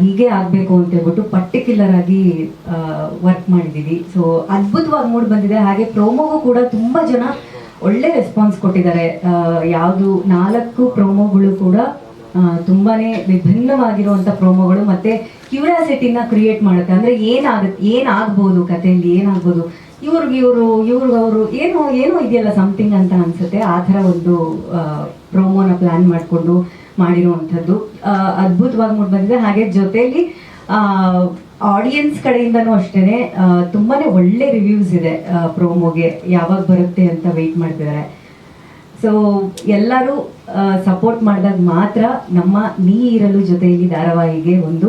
ಹೀಗೆ ಆಗಬೇಕು ಅಂತ ಹೇಳ್ಬಿಟ್ಟು ಪರ್ಟಿಕ್ಯುಲರ್ ಆಗಿ ವರ್ಕ್ ಮಾಡಿದ್ದೀವಿ ಸೊ ಅದ್ಭುತವಾಗಿ ಮೂಡ್ ಬಂದಿದೆ. ಹಾಗೆ ಪ್ರೋಮೋಗೂ ಕೂಡ ತುಂಬ ಜನ ಒಳ್ಳೆ ರೆಸ್ಪಾನ್ಸ್ ಕೊಟ್ಟಿದ್ದಾರೆ. ಯಾವುದು ನಾಲ್ಕು ಪ್ರೋಮೋಗಳು ಕೂಡ ತುಂಬಾನೇ ವಿಭಿನ್ನವಾಗಿರುವಂತ ಪ್ರೋಮೋಗಳು ಮತ್ತೆ ಕ್ಯೂರಿಯಾಸಿಟಿನ ಕ್ರಿಯೇಟ್ ಮಾಡುತ್ತೆ. ಅಂದ್ರೆ ಏನಾಗುತ್ತೆ ಏನಾಗ್ಬೋದು ಕಥೆಯಲ್ಲಿ, ಏನಾಗ್ಬೋದು? ಇವ್ರಿಗೆ ಇವರು ಇವ್ರಿಗೆ ಅವರು ಏನು, ಏನೋ ಇದೆಯಲ್ಲ ಸಮಥಿಂಗ್ ಅಂತ ಅನ್ಸುತ್ತೆ. ಆ ಥರ ಒಂದು ಪ್ರೋಮೋನ ಪ್ಲಾನ್ ಮಾಡಿಕೊಂಡು ಮಾಡಿರುವಂಥದ್ದು. ಅದ್ಭುತವಾಗಿ ಮೂಡ್ ಬಂದಿದೆ. ಹಾಗೆ ಜೊತೆಯಲ್ಲಿ ಆಡಿಯನ್ಸ್ ಕಡೆಯಿಂದನೂ ಅಷ್ಟೇನೆ ತುಂಬಾನೇ ಒಳ್ಳೆ ರಿವ್ಯೂಸ್ ಇದೆ ಪ್ರೋಮೋಗೆ ಯಾವಾಗ ಬರುತ್ತೆ ಅಂತ ವೆಯ್ಟ್ ಮಾಡ್ತಿದ್ದಾರೆ ಸೊ ಎಲ್ಲರೂ ಸಪೋರ್ಟ್ ಮಾಡಿದಾಗ ಮಾತ್ರ ನಮ್ಮ ನೀ ಇರಲು ಜೊತೆಯಲ್ಲಿ ಧಾರಾವಾಹಿಗೆ ಒಂದು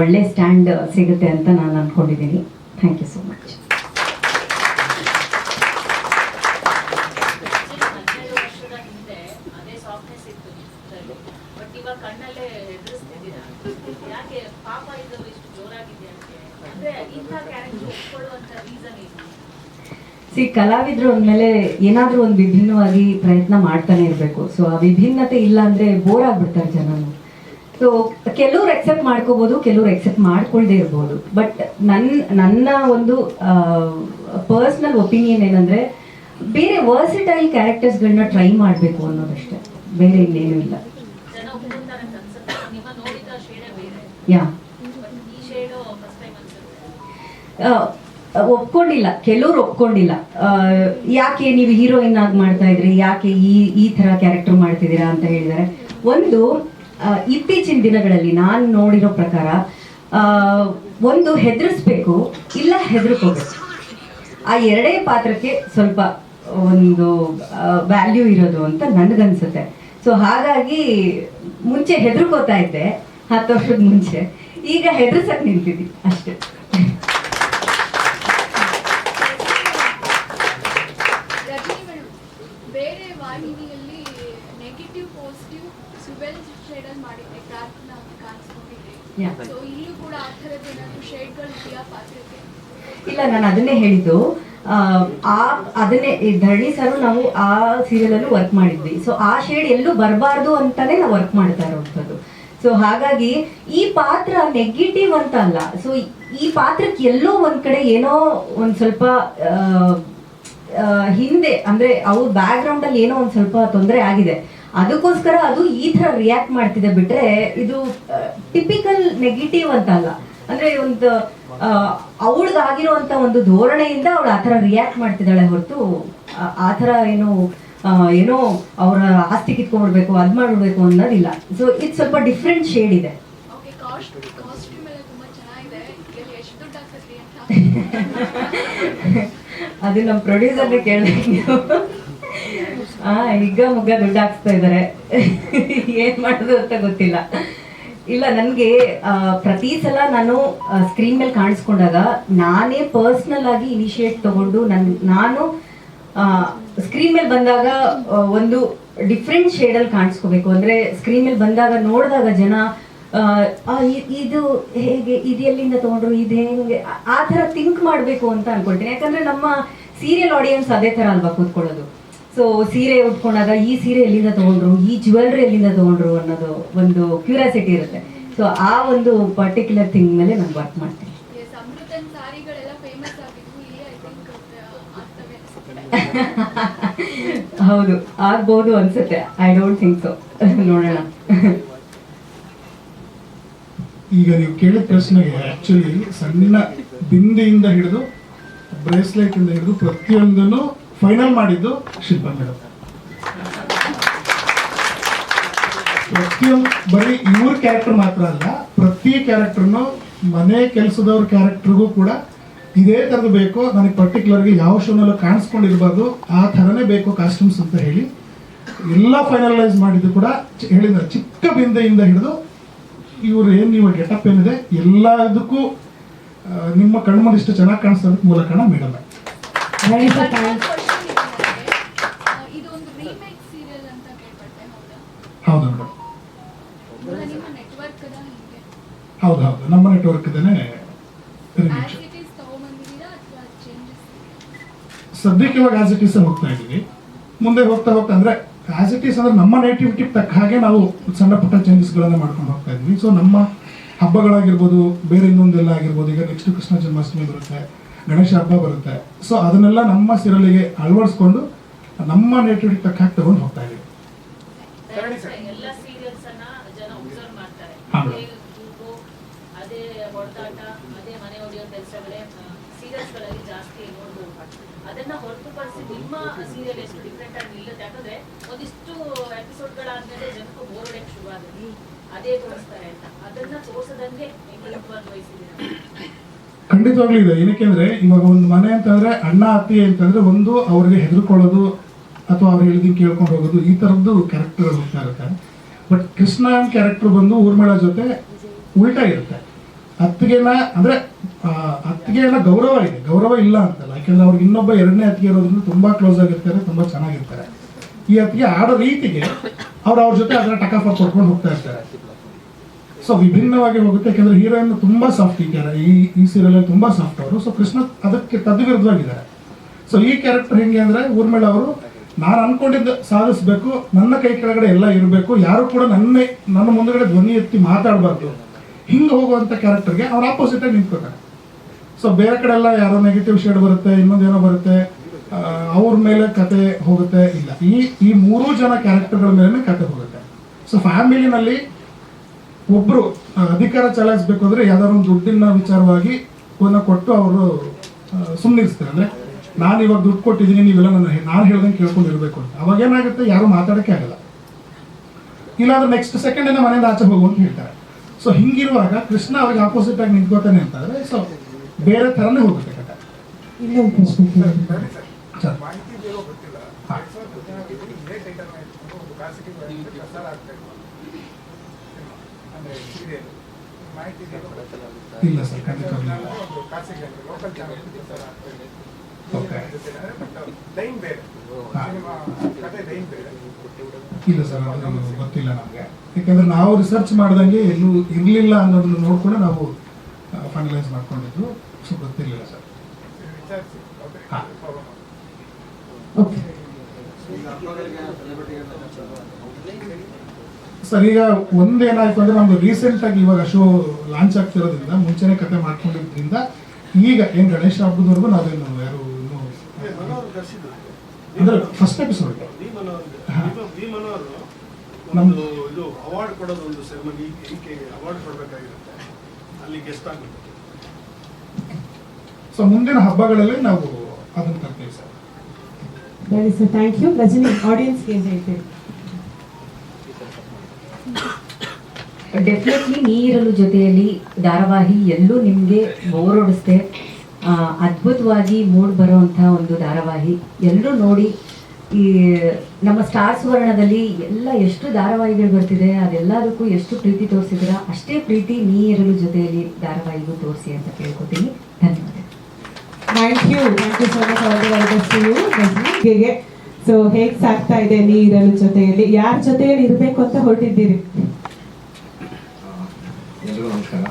ಒಳ್ಳೆ ಸ್ಟ್ಯಾಂಡ್ ಸಿಗುತ್ತೆ ಅಂತ ನಾನು ಅಂದ್ಕೊಂಡಿದ್ದೀನಿ ಥ್ಯಾಂಕ್ ಯು ಸೋ ಮಚ್ ಹನ್ನೆರಡು ವರ್ಷದ ಹಿಂದೆ ಅದೇ ಸಾಫ್ಟ್ನೆಸ್ ಇತ್ತು ಬಟ್ ಇವಾಗ ಕಣ್ಣಲ್ಲೇ ಎದುರಿಸ್ತಿದ್ದೀರಾ ಯಾಕೆ ಪಾಪ ಇದು ಇಷ್ಟು ಜೋರಾಗಿದೆ ಯಾಕೆ ಅಂದ್ರೆ ಇಂಥ ಕ್ಯಾರೆಕ್ಟರ್ ಒಪ್ಕೊಳ್ಳುವಂತ ರೀಸನ್ ಏನು ಸಿ ಕಲಾವಿದ್ರು ಅಂದಮೇಲೆ ಏನಾದರೂ ಒಂದು ವಿಭಿನ್ನವಾಗಿ ಪ್ರಯತ್ನ ಮಾಡ್ತಾನೆ ಇರಬೇಕು. ಸೊ ಆ ವಿಭಿನ್ನತೆ ಇಲ್ಲ ಅಂದರೆ ಬೋರ್ ಆಗ್ಬಿಡ್ತಾರೆ ಜನನು ಸೊ ಕೆಲವ್ರು ಎಕ್ಸೆಪ್ಟ್ ಮಾಡ್ಕೋಬೋದು ಕೆಲವ್ರು ಎಕ್ಸೆಪ್ಟ್ ಮಾಡ್ಕೊಳ್ದೇ ಇರ್ಬೋದು. ಬಟ್ ನನ್ನ ನನ್ನ ಒಂದು ಪರ್ಸ್ನಲ್ ಒಪಿನಿಯನ್ ಏನಂದರೆ ಬೇರೆ ವರ್ಸಿಟೈಲ್ ಕ್ಯಾರೆಕ್ಟರ್ಸ್ಗಳನ್ನ ಟ್ರೈ ಮಾಡಬೇಕು ಅನ್ನೋದಷ್ಟೇ. ಬೇರೆ ಇನ್ನೇನು ಇಲ್ಲ. ಯಾ. ಒಪ್ಕೊಂಡಿಲ್ಲ. ಕೆಲವ್ರು ಒಪ್ಕೊಂಡಿಲ್ಲ. ಯಾಕೆ ನೀವು ಹೀರೋಯಿನ್ ಆಗಿ ಮಾಡ್ತಾ ಇದ್ರಿ? ಯಾಕೆ ಈ ಈ ತರ ಕ್ಯಾರೆಕ್ಟರ್ ಮಾಡ್ತಿದ್ದೀರಾ ಅಂತ ಹೇಳಿದ್ದಾರೆ. ಒಂದು ಇತ್ತೀಚಿನ ದಿನಗಳಲ್ಲಿ ನಾನು ನೋಡಿರೋ ಪ್ರಕಾರ ಒಂದು ಹೆದರಿಸ್ಬೇಕು, ಇಲ್ಲ ಹೆದರ್ಕೋಬೇಕು. ಆ ಎರಡೇ ಪಾತ್ರಕ್ಕೆ ಸ್ವಲ್ಪ ಒಂದು ವ್ಯಾಲ್ಯೂ ಇರೋದು ಅಂತ ನನಗನ್ಸುತ್ತೆ. ಸೊ ಹಾಗಾಗಿ ಮುಂಚೆ ಹೆದರ್ಕೋತಾ ಇದ್ದೆ. ಹತ್ತು ವರ್ಷದ ಮುಂಚೆ. ಈಗ ಹೆದರ್ಸಕ್ ನಿಂತಿದ್ದೀನಿ ಅಷ್ಟೇ ರಜನಿ ಮೇಡಮ್ ಬೇರೆ ವಾಹಿನಿಯಲ್ಲಿ ನೆಗೆಟಿವ್ ಪಾಸಿಟಿವ್ ಸುವೆಲ್ ಶೇಡಲ್ಲಿ ಮಾಡಿದ್ದೆ ಪ್ರಾರ್ಥನಾ ಕಾಣಿಸ್ಕೊಂಡಿದ್ದೆ Yeah. ಸೊ ಇಲ್ಲೂ ಕೂಡ ಆ ಥರದ್ದು ಏನಾದ್ರು ಶೇಡ್ಗಳು ಇದೆಯಾ ಪಾತ್ರಕ್ಕೆ ಇಲ್ಲ ನಾನು ಅದನ್ನೇ ಹೇಳಿದ್ದು. ಆ, ಅದನ್ನೇ ಈ ಧರಣಿ ಸರ್ ನಾವು ಆ ಸೀರಿಯಲ್ ಅಲ್ಲೂ ವರ್ಕ್ ಮಾಡಿದ್ವಿ. ಸೊ ಆ ಶೇಡ್ ಎಲ್ಲೂ ಬರಬಾರ್ದು ಅಂತಾನೆ ನಾವು ವರ್ಕ್ ಮಾಡ್ತಾ ಇರೋವಂಥದ್ದು. ಸೊ ಹಾಗಾಗಿ ಈ ಪಾತ್ರ ನೆಗೆಟಿವ್ ಅಂತ ಅಲ್ಲ. ಸೊ ಈ ಪಾತ್ರಕ್ಕೆ ಎಲ್ಲೋ ಒಂದ್ ಕಡೆ ಏನೋ ಒಂದ್ ಸ್ವಲ್ಪ ಹಿಂದೆ ಅಂದ್ರೆ ಅವ್ರ ಬ್ಯಾಕ್ ಗ್ರೌಂಡ್ ಅಲ್ಲಿ ಏನೋ ಒಂದ್ ಸ್ವಲ್ಪ ತೊಂದರೆ ಆಗಿದೆ. ಅದಕ್ಕೋಸ್ಕರ ಅದು ಈ ತರ ರಿಯಾಕ್ಟ್ ಮಾಡ್ತಿದೆ ಬಿಟ್ರೆ ಇದು ಟಿಪಿಕಲ್ ನೆಗೆಟಿವ್ ಅಂತ ಅಲ್ಲ ಅಂದ್ರೆ ಒಂದು ಅವಳಿಗಾಗಿರುವಂತ ಒಂದು ಧೋರಣೆಯಿಂದ ಅವಳು ಆತರ ರಿಯಾಕ್ಟ್ ಮಾಡ್ತಿದ್ದಾಳೆ ಹೊರತು ಆ- ಆ ಥರ ಏನು ಏನೋ ಅವರ ಆಸ್ತಿ ಕಿತ್ಕೊಂಡ್ಬಿಡ್ಬೇಕು ಅದ್ ಮಾಡ್ಬಿಡ್ಬೇಕು ಅನ್ನೋದಿಲ್ಲ. ಸೊ ಇದು ಸ್ವಲ್ಪ ಡಿಫ್ರೆಂಟ್ ಶೇಡ್ ಇದೆ. [laughs] ಅದು ನಮ್ಮ ಪ್ರೊಡ್ಯೂಸರ್ ಕೇಳಿದ್ರು ಆ, ಈಗ ಮುಗ್ಗ ದುಡ್ಡು ಹಾಕ್ಸ್ತಾ ಇದ್ದಾರೆ ಏನ್ ಮಾಡೋದು ಅಂತ ಗೊತ್ತಿಲ್ಲ. ಇಲ್ಲ, ನನಗೆ ಪ್ರತಿ ಸಲ ನಾನು ಸ್ಕ್ರೀನ್ ಮೇಲೆ ಕಾಣಿಸ್ಕೊಂಡಾಗ ನಾನೇ ಪರ್ಸ್ನಲ್ ಆಗಿ ಇನಿಷಿಯೇಟ್ ತಗೊಂಡು ನನ್, ನಾನು ಸ್ಕ್ರೀನ್ ಮೇಲೆ ಬಂದಾಗ ಒಂದು ಡಿಫ್ರೆಂಟ್ ಶೇಡಲ್ಲಿ ಕಾಣಿಸ್ಕೋಬೇಕು. ಅಂದ್ರೆ ಸ್ಕ್ರೀನ್ ಮೇಲೆ ಬಂದಾಗ ನೋಡಿದಾಗ ಜನ ಇದು ಹೇಗೆ, ಇದು ಎಲ್ಲಿಂದ ತಗೊಂಡ್ರು, ಇದು ಹೆಂಗೆ, ಆ- ತರ ಥಿಂಕ್ ಮಾಡಬೇಕು ಅಂತ ಅನ್ಕೊಳ್ತೀನಿ. ಯಾಕಂದ್ರೆ ನಮ್ಮ ಸೀರಿಯಲ್ ಆಡಿಯನ್ಸ್ ಅದೇ ಥರ ಅಲ್ವಾ ಕೂತ್ಕೊಳ್ಳೋದು. ಸೊ ಸೀರೆ ಉಟ್ಕೊಂಡಾಗ ಈ ಸೀರೆ ಎಲ್ಲಿಂದ ತಗೊಂಡ್ರು? ಈ ಜ್ಯುವೆಲ್ರಿ ಎಲ್ಲಿಂದ ತಗೊಂಡ್ರು ಅನ್ನೋದು ಒಂದು ಕ್ಯೂರಿಯಾಸಿಟಿ ಇರುತ್ತೆ. ಸೊ ಆ ಒಂದು ಪರ್ಟಿಕ್ಯುಲರ್ ಥಿಂಗ್ ಮೇಲೆ ನಾನು ವರ್ಕ್ ಮಾಡ್ತೀನಿ. ಹೌದು ಆಗ್ಬಹುದು ಅನ್ಸುತ್ತೆ. ಐ ಡೋಂಟ್ ಥಿಂಕ್ ಸೊ ನೋಡೋಣ. ಈಗ ನೀವು ಕೇಳಿದ ಪ್ರಶ್ನೆಗೆ ಆಕ್ಚುಲಿ ಸಣ್ಣ ಬಿಂದಿಯಿಂದ ಹಿಡಿದು ಬ್ರೇಸ್ಲೆಟ್ ಇಂದ ಹಿಡಿದು ಪ್ರತಿಯೊಂದನ್ನು ಫೈನಲ್ ಮಾಡಿದ್ದು ಶಿಲ್ಪ ಮೇಡಮ್ ಪ್ರತಿಯೊಂದು ಬರೀ ಇವ್ರ ಕ್ಯಾರೆಕ್ಟರ್ ಮಾತ್ರ ಅಲ್ಲ, ಪ್ರತಿ ಕ್ಯಾರೆಕ್ಟರ್ನು ಮನೆ ಕೆಲಸದವ್ರ ಕ್ಯಾರೆಕ್ಟರ್ಗೂ ಕೂಡ ಇದೇ ಥರದ್ದು ಬೇಕು, ನನಗೆ ಪರ್ಟಿಕ್ಯುಲರ್ಗೆ ಯಾವ ಶೋನಲ್ಲೂ ಕಾಣಿಸ್ಕೊಂಡಿರ್ಬಾರ್ದು, ಆ ಥರನೇ ಬೇಕು ಕಾಸ್ಟ್ಯೂಮ್ಸ್ ಅಂತ ಹೇಳಿ, ಎಲ್ಲ ಫೈನಲೈಸ್ ಮಾಡಿದ್ದು ಕೂಡ ಹೇಳಿದ ಚಿಕ್ಕ ಬಿಂದೆಯಿಂದ ಹಿಡಿದು ಇವರು ಏನು ನೀವು ಗೆಟಪ್ ಏನಿದೆ, ಎಲ್ಲದಕ್ಕೂ ನಿಮ್ಮ ಕಣ್ಮನ ಇಷ್ಟು ಚೆನ್ನಾಗಿ ಕಾಣಿಸೋದಕ್ಕೆ ಮೂಲ ಕಾರಣ ಮೇಡಮ್. ಹೌದು ಹೌದು. ನಮ್ಮ ನೆಟ್ವರ್ಕ್ ಇದೇನೆ ಆಸ್ ಇಟ್ ಈಸ್ ತಗೊಂಬಂದಿದ್ದೀರಾ ಅಥವಾ ಚೇಂಜಸ್ ಸದ್ಯಕ್ಕೆ ಇವಾಗ ಆಸ್ ಇಟ್ ಈಸ್ ಹೋಗ್ತಾ ಇದ್ದೀವಿ. ಮುಂದೆ ಹೋಗ್ತಾ ಹೋಗ್ತಾ ಅಂದ್ರೆ ಆಸ್ ಇಟ್ ಈಸ್ ಅಂದ್ರೆ ನಮ್ಮ ನೇಟಿವಿಟಿ ತಕ್ಕ ಹಾಗೆ ನಾವು ಸಣ್ಣ ಪುಟ್ಟ ಚೇಂಜಸ್ಗಳನ್ನ ಮಾಡ್ಕೊಂಡು ಹೋಗ್ತಾ ಇದ್ವಿ ಸೊ ನಮ್ಮ ಹಬ್ಬಗಳಾಗಿರ್ಬೋದು ಬೇರೆ ಇನ್ನೊಂದೆಲ್ಲ ಆಗಿರ್ಬೋದು ಈಗ ನೆಕ್ಸ್ಟ್ ಕೃಷ್ಣ ಜನ್ಮಾಷ್ಟಮಿ ಬರುತ್ತೆ ಗಣೇಶ ಹಬ್ಬ ಬರುತ್ತೆ. ಸೊ ಅದನ್ನೆಲ್ಲ ನಮ್ಮ ಸಿರಲಿಗೆ ಅಳವಡಿಸ್ಕೊಂಡು ನಮ್ಮ ನೇಟಿವಿಟಿ ತಕ್ಕ ಹಾಕಿ ತಗೊಂಡು ಹೋಗ್ತಾ ಇದ್ದೀವಿ ಎಲ್ಲ ಸೀರಿಯಲ್ಸ್ ಅನ್ನ ಜನ ಒಬ್ಸರ್ವ್ ಮಾಡ್ತಾರೆ ಹಾ. ಅದೇ ಕೂಗು, ಅದೇ ಹೊಡೆದಾಟ ಅದೇ ಮನೆ ಹೊಡೆಯೋ ಸೀರಿಯಲ್ಸ್ಗಳಲ್ಲಿ ಸೀರಿಯಲ್ಸ್ಗಳಲ್ಲಿ ಜಾಸ್ತಿ ನೋಡ್ಬೋದು ಅದನ್ನ ಹೊರತುಪಡಿಸಿ ನಿಮ್ಮ ಸೀರಿಯಲ್ ಎಷ್ಟು ಡಿಫ್ರೆಂಟ್ ಆಗಿ ನಿಲ್ಲುತ್ತೆ? ಯಾಕಂದ್ರೆ ಒಂದಿಷ್ಟು ಎಪಿಸೋಡ್ಗಳಾದ್ಮೇಲೆ ಜನಕ್ಕೂ ಬೋರ್ ಹೊಡೆಯಕ್ಕೆ ಶುರು ಆಗುತ್ತೆ. ಅದೇ ತೋರಿಸ್ತಾರೆ ಅಂತ. ಅದನ್ನ ತೋರ್ಸದಂಗೆ ಖಂಡಿತವಾಗ್ಲೂ ಇದೆ. ಏನಕ್ಕೆಂದ್ರೆ ಇವಾಗ ಒಂದು ಮನೆ ಅಂತಂದ್ರೆ ಅಣ್ಣ, ಅತ್ತಿ ಅಂತಂದ್ರೆ ಒಂದು ಅವ್ರಿಗೆ ಹೆದರ್ಕೊಳ್ಳೋದು ಅಥವಾ ಅವ್ರು ಹೇಳಿದ್ ಕೇಳ್ಕೊಂಡು ಹೋಗೋದು ಈ ಥರದ್ದು ಕ್ಯಾರೆಕ್ಟರ್ ಹೋಗ್ತಾ ಇರುತ್ತೆ. ಬಟ್ ಕೃಷ್ಣ ಕ್ಯಾರೆಕ್ಟರ್ ಬಂದು ಊರ್ಮಿಳ ಜೊತೆ ಉಲ್ಟಾ ಇರುತ್ತೆ. ಅತ್ತಿಗೆನ ಅಂದ್ರೆ ಆ, ಎಲ್ಲ ಗೌರವ ಇದೆ. ಗೌರವ ಇಲ್ಲ ಅಂತಲ್ಲ. ಯಾಕಂದ್ರೆ ಅವ್ರಿಗೆ ಇನ್ನೊಬ್ಬ ಎರಡನೇ ಅತ್ತಿಗೆ ಇರೋದ್ರಿಂದ ತುಂಬಾ ಕ್ಲೋಸ್ ಆಗಿರ್ತಾರೆ ತುಂಬಾ ಚೆನ್ನಾಗಿರ್ತಾರೆ. ಈ ಅತ್ತಿಗೆ ಆಡೋ ರೀತಿಗೆ ಅವ್ರು ಅವ್ರ ಜೊತೆ ಅದರ ಟಕಾಫ ಕೊಡ್ಕೊಂಡು ಹೋಗ್ತಾ ಇರ್ತಾರೆ. ಸೊ ವಿಭಿನ್ನವಾಗಿ ಹೋಗುತ್ತೆ. ಯಾಕಂದ್ರೆ ಹೀರೋಯಿನ್ ತುಂಬಾ ಸಾಫ್ಟ್ ಈ ಈ ಸೀರಿಯಲ್ ಅಲ್ಲಿ ತುಂಬಾ ಸಾಫ್ಟ್ ಅವರು. ಸೊ ಕೃಷ್ಣ ಅದಕ್ಕೆ ತದ್ವಿರುದ್ಧವಾಗಿದ್ದಾರೆ. ಸೊ ಈ ಕ್ಯಾರೆಕ್ಟರ್ ಹೆಂಗೆ ಅಂದ್ರೆ ಊರ್ಮಿಳ ಅವರು ನಾನು ಅನ್ಕೊಂಡಿದ್ದ ಸಾಧಿಸ್ಬೇಕು ನನ್ನ ಕೈ ಕೆಳಗಡೆ ಎಲ್ಲ ಇರಬೇಕು ಯಾರು ಕೂಡ ನನ್ನ ನನ್ನ ಮುಂದಗಡೆ ಧ್ವನಿ ಎತ್ತಿ ಮಾತಾಡಬಾರ್ದು. ಹಿಂಗೆ ಹೋಗುವಂಥ ಕ್ಯಾರೆಕ್ಟರ್ಗೆ ಅವ್ರ ಆಪೋಸಿಟ್ ಆಗಿ ನಿಂತ್ಕೋತಾರೆ ಸೊ ಬೇರೆ ಕಡೆ ಎಲ್ಲ ಯಾರೋ ನೆಗೆಟಿವ್ ಶೇಡ್ ಬರುತ್ತೆ, ಇನ್ನೊಂದೇನೋ ಬರುತ್ತೆ ಅವ್ರ ಮೇಲೆ ಕತೆ ಹೋಗುತ್ತೆ ಇಲ್ಲ. ಈ ಈ ಮೂರೂ ಜನ ಕ್ಯಾರೆಕ್ಟರ್ಗಳ ಮೇಲೆ ಕತೆ ಹೋಗುತ್ತೆ. ಸೊ ಫ್ಯಾಮಿಲಿನಲ್ಲಿ ಒಬ್ರು ಅಧಿಕಾರ ಚಲಾಯಿಸ್ಬೇಕು ಅಂದ್ರೆ ಯಾವ್ದಾದ್ರು ಒಂದು ದುಡ್ಡಿನ ವಿಚಾರವಾಗಿ ಅವನ್ನ ಕೊಟ್ಟು ಅವರು ಸುಮ್ಮನಿರ್ಸ್ತಾರೆ ಅಂದ್ರೆ ನಾನು ಇವಾಗ ದುಡ್ಡು ಕೊಟ್ಟಿದ್ದೀನಿ, ನೀವೆಲ್ಲ ನನ್ನ ನಾನು ಹೇಳ್ದಂಗೆ ಕೇಳ್ಕೊಂಡಿರ್ಬೇಕು ಅಂತ. ಅವಾಗ ಏನಾಗುತ್ತೆ? ಯಾರು ಮಾತಾಡಕ್ಕೆ ಆಗಲ್ಲ. ಇಲ್ಲಾಂದ್ರೆ ನೆಕ್ಸ್ಟ್ ಸೆಕೆಂಡ್ ಮನೆಯಿಂದ ಆಚೆ ಹೋಗು ಅಂತ ಹೇಳ್ತಾರೆ. ಸೊ ಹಿಂಗಿರುವಾಗ ಕೃಷ್ಣ ಅವ್ರಿಗೆ ಆಪೋಸಿಟ್ ಆಗಿ ನಿಂತ್ಕೋತಾನೆ ಅಂತಂದ್ರೆ ಸೊ ಬೇರೆ ಥರನೇ ಹೋಗುತ್ತೆ ಇನ್ನೊಂದು ಪ್ರಶ್ನೆ ಕೇಳಿ. ಸರ್ ಇಲ್ಲ ಸರ್ ಖಂಡಿತ ಓಕೆ ಇಲ್ಲ. ಸರ್ ಅದು ಗೊತ್ತಿಲ್ಲ ನಮಗೆ. ಯಾಕಂದ್ರೆ ನಾವು ರಿಸರ್ಚ್ ಮಾಡ್ದಂಗೆ ಎಲ್ಲೂ ಇರಲಿಲ್ಲ ಅನ್ನೋದನ್ನ ನೋಡ್ಕೊಂಡು ನಾವು ಫೈನಲೈಸ್ ಮಾಡ್ಕೊಂಡಿದ್ದು. ಗೊತ್ತಿರಲಿಲ್ಲ ಸರ್. ಹಾಂ. ಓಕೆ ಈಗ ಹಬ್ಬಗಳಿಗೆ ಸೆಲೆಬ್ರಿಟಿಗೆ ಸರ್ ಈಗ ಒಂದೇನಾಯ್ತು ಅಂದ್ರೆ ನಮ್ದು ರೀಸೆಂಟ್ ಆಗಿ ಇವಾಗ ಶೋ ಲಾಂಚ್ ಆಗ್ತಿರೋದ್ರಿಂದ ಮುಂಚೆನೆ ಕತೆ ಮಾಡ್ಕೊಂಡಿದ್ರಿಂದ ಈಗ ಏನ್ ಗಣೇಶ ಹಬ್ಬದವರೆಗೂ ನಾವೇನು ಯಾರು ಅಂದ್ರೆ ಫಸ್ಟ್ ಎಪಿಸೋಡ್ ನಮ್ದು ಇದು ಅವಾರ್ಡ್ ಕೊಡೋದು ಒಂದು ಸೆರೆಮನಿ ಅವಾರ್ಡ್ ಕೊಡಬೇಕಾಗಿರುತ್ತೆ? ಅಲ್ಲಿ ಗೆಸ್ಟ್ ಆಗ್ಬೇಕು ಸೊ ಮುಂದಿನ ಹಬ್ಬಗಳಲ್ಲಿ ನಾವು ಅದನ್ನ ತರ್ತೀವಿ ಸರ್. ಥ್ಯಾಂಕ್ ಯು ರಜನಿ ಆಡಿಯನ್ಸ್ಗೆ ಏನು ಹೇಳ್ತೀರಿ ಡೆಫಿನೆಟ್ಲಿ ನೀರಲು ಜೊತೆಯಲ್ಲಿ ಧಾರಾವಾಹಿ ಎಲ್ಲೂ ನಿಮಗೆ ಬೋರ್ ಹೊಡಿಸ್ದೆ ಅದ್ಭುತವಾಗಿ ಮೂಡ್ ಬರುವಂಥ ಒಂದು ಧಾರಾವಾಹಿ. ಎಲ್ಲರೂ ನೋಡಿ ಈ ನಮ್ಮ ಸ್ಟಾರ್ ಸುವರ್ಣದಲ್ಲಿ ಎಲ್ಲ ಎಷ್ಟು ಧಾರಾವಾಹಿಗಳು ಬರ್ತಿದೆ ಅದೆಲ್ಲದಕ್ಕೂ ಎಷ್ಟು ಪ್ರೀತಿ ತೋರಿಸಿದ್ರ ಅಷ್ಟೇ ಪ್ರೀತಿ ನೀರಲು ಜೊತೆಯಲ್ಲಿ ಧಾರಾವಾಹಿಗೂ ತೋರಿಸಿ ಅಂತ ಕೇಳ್ಕೊತೀನಿ. ಧನ್ಯವಾದ. Thank you thank you so much all the ರಜನಿಗೆ ಸೊ ಹೇಗೆ. ಸಾಕ್ತಾ ಇದೆ ನೀರಲ್ ಜೊತೆಯಲ್ಲಿ? ಯಾರ ಜೊತೆಯಲ್ಲಿ ಇರಬೇಕು ಅಂತ ಹೊರಟಿದ್ದೀರಿ? ಎಲ್ಲರೂ ನಮಸ್ಕಾರ.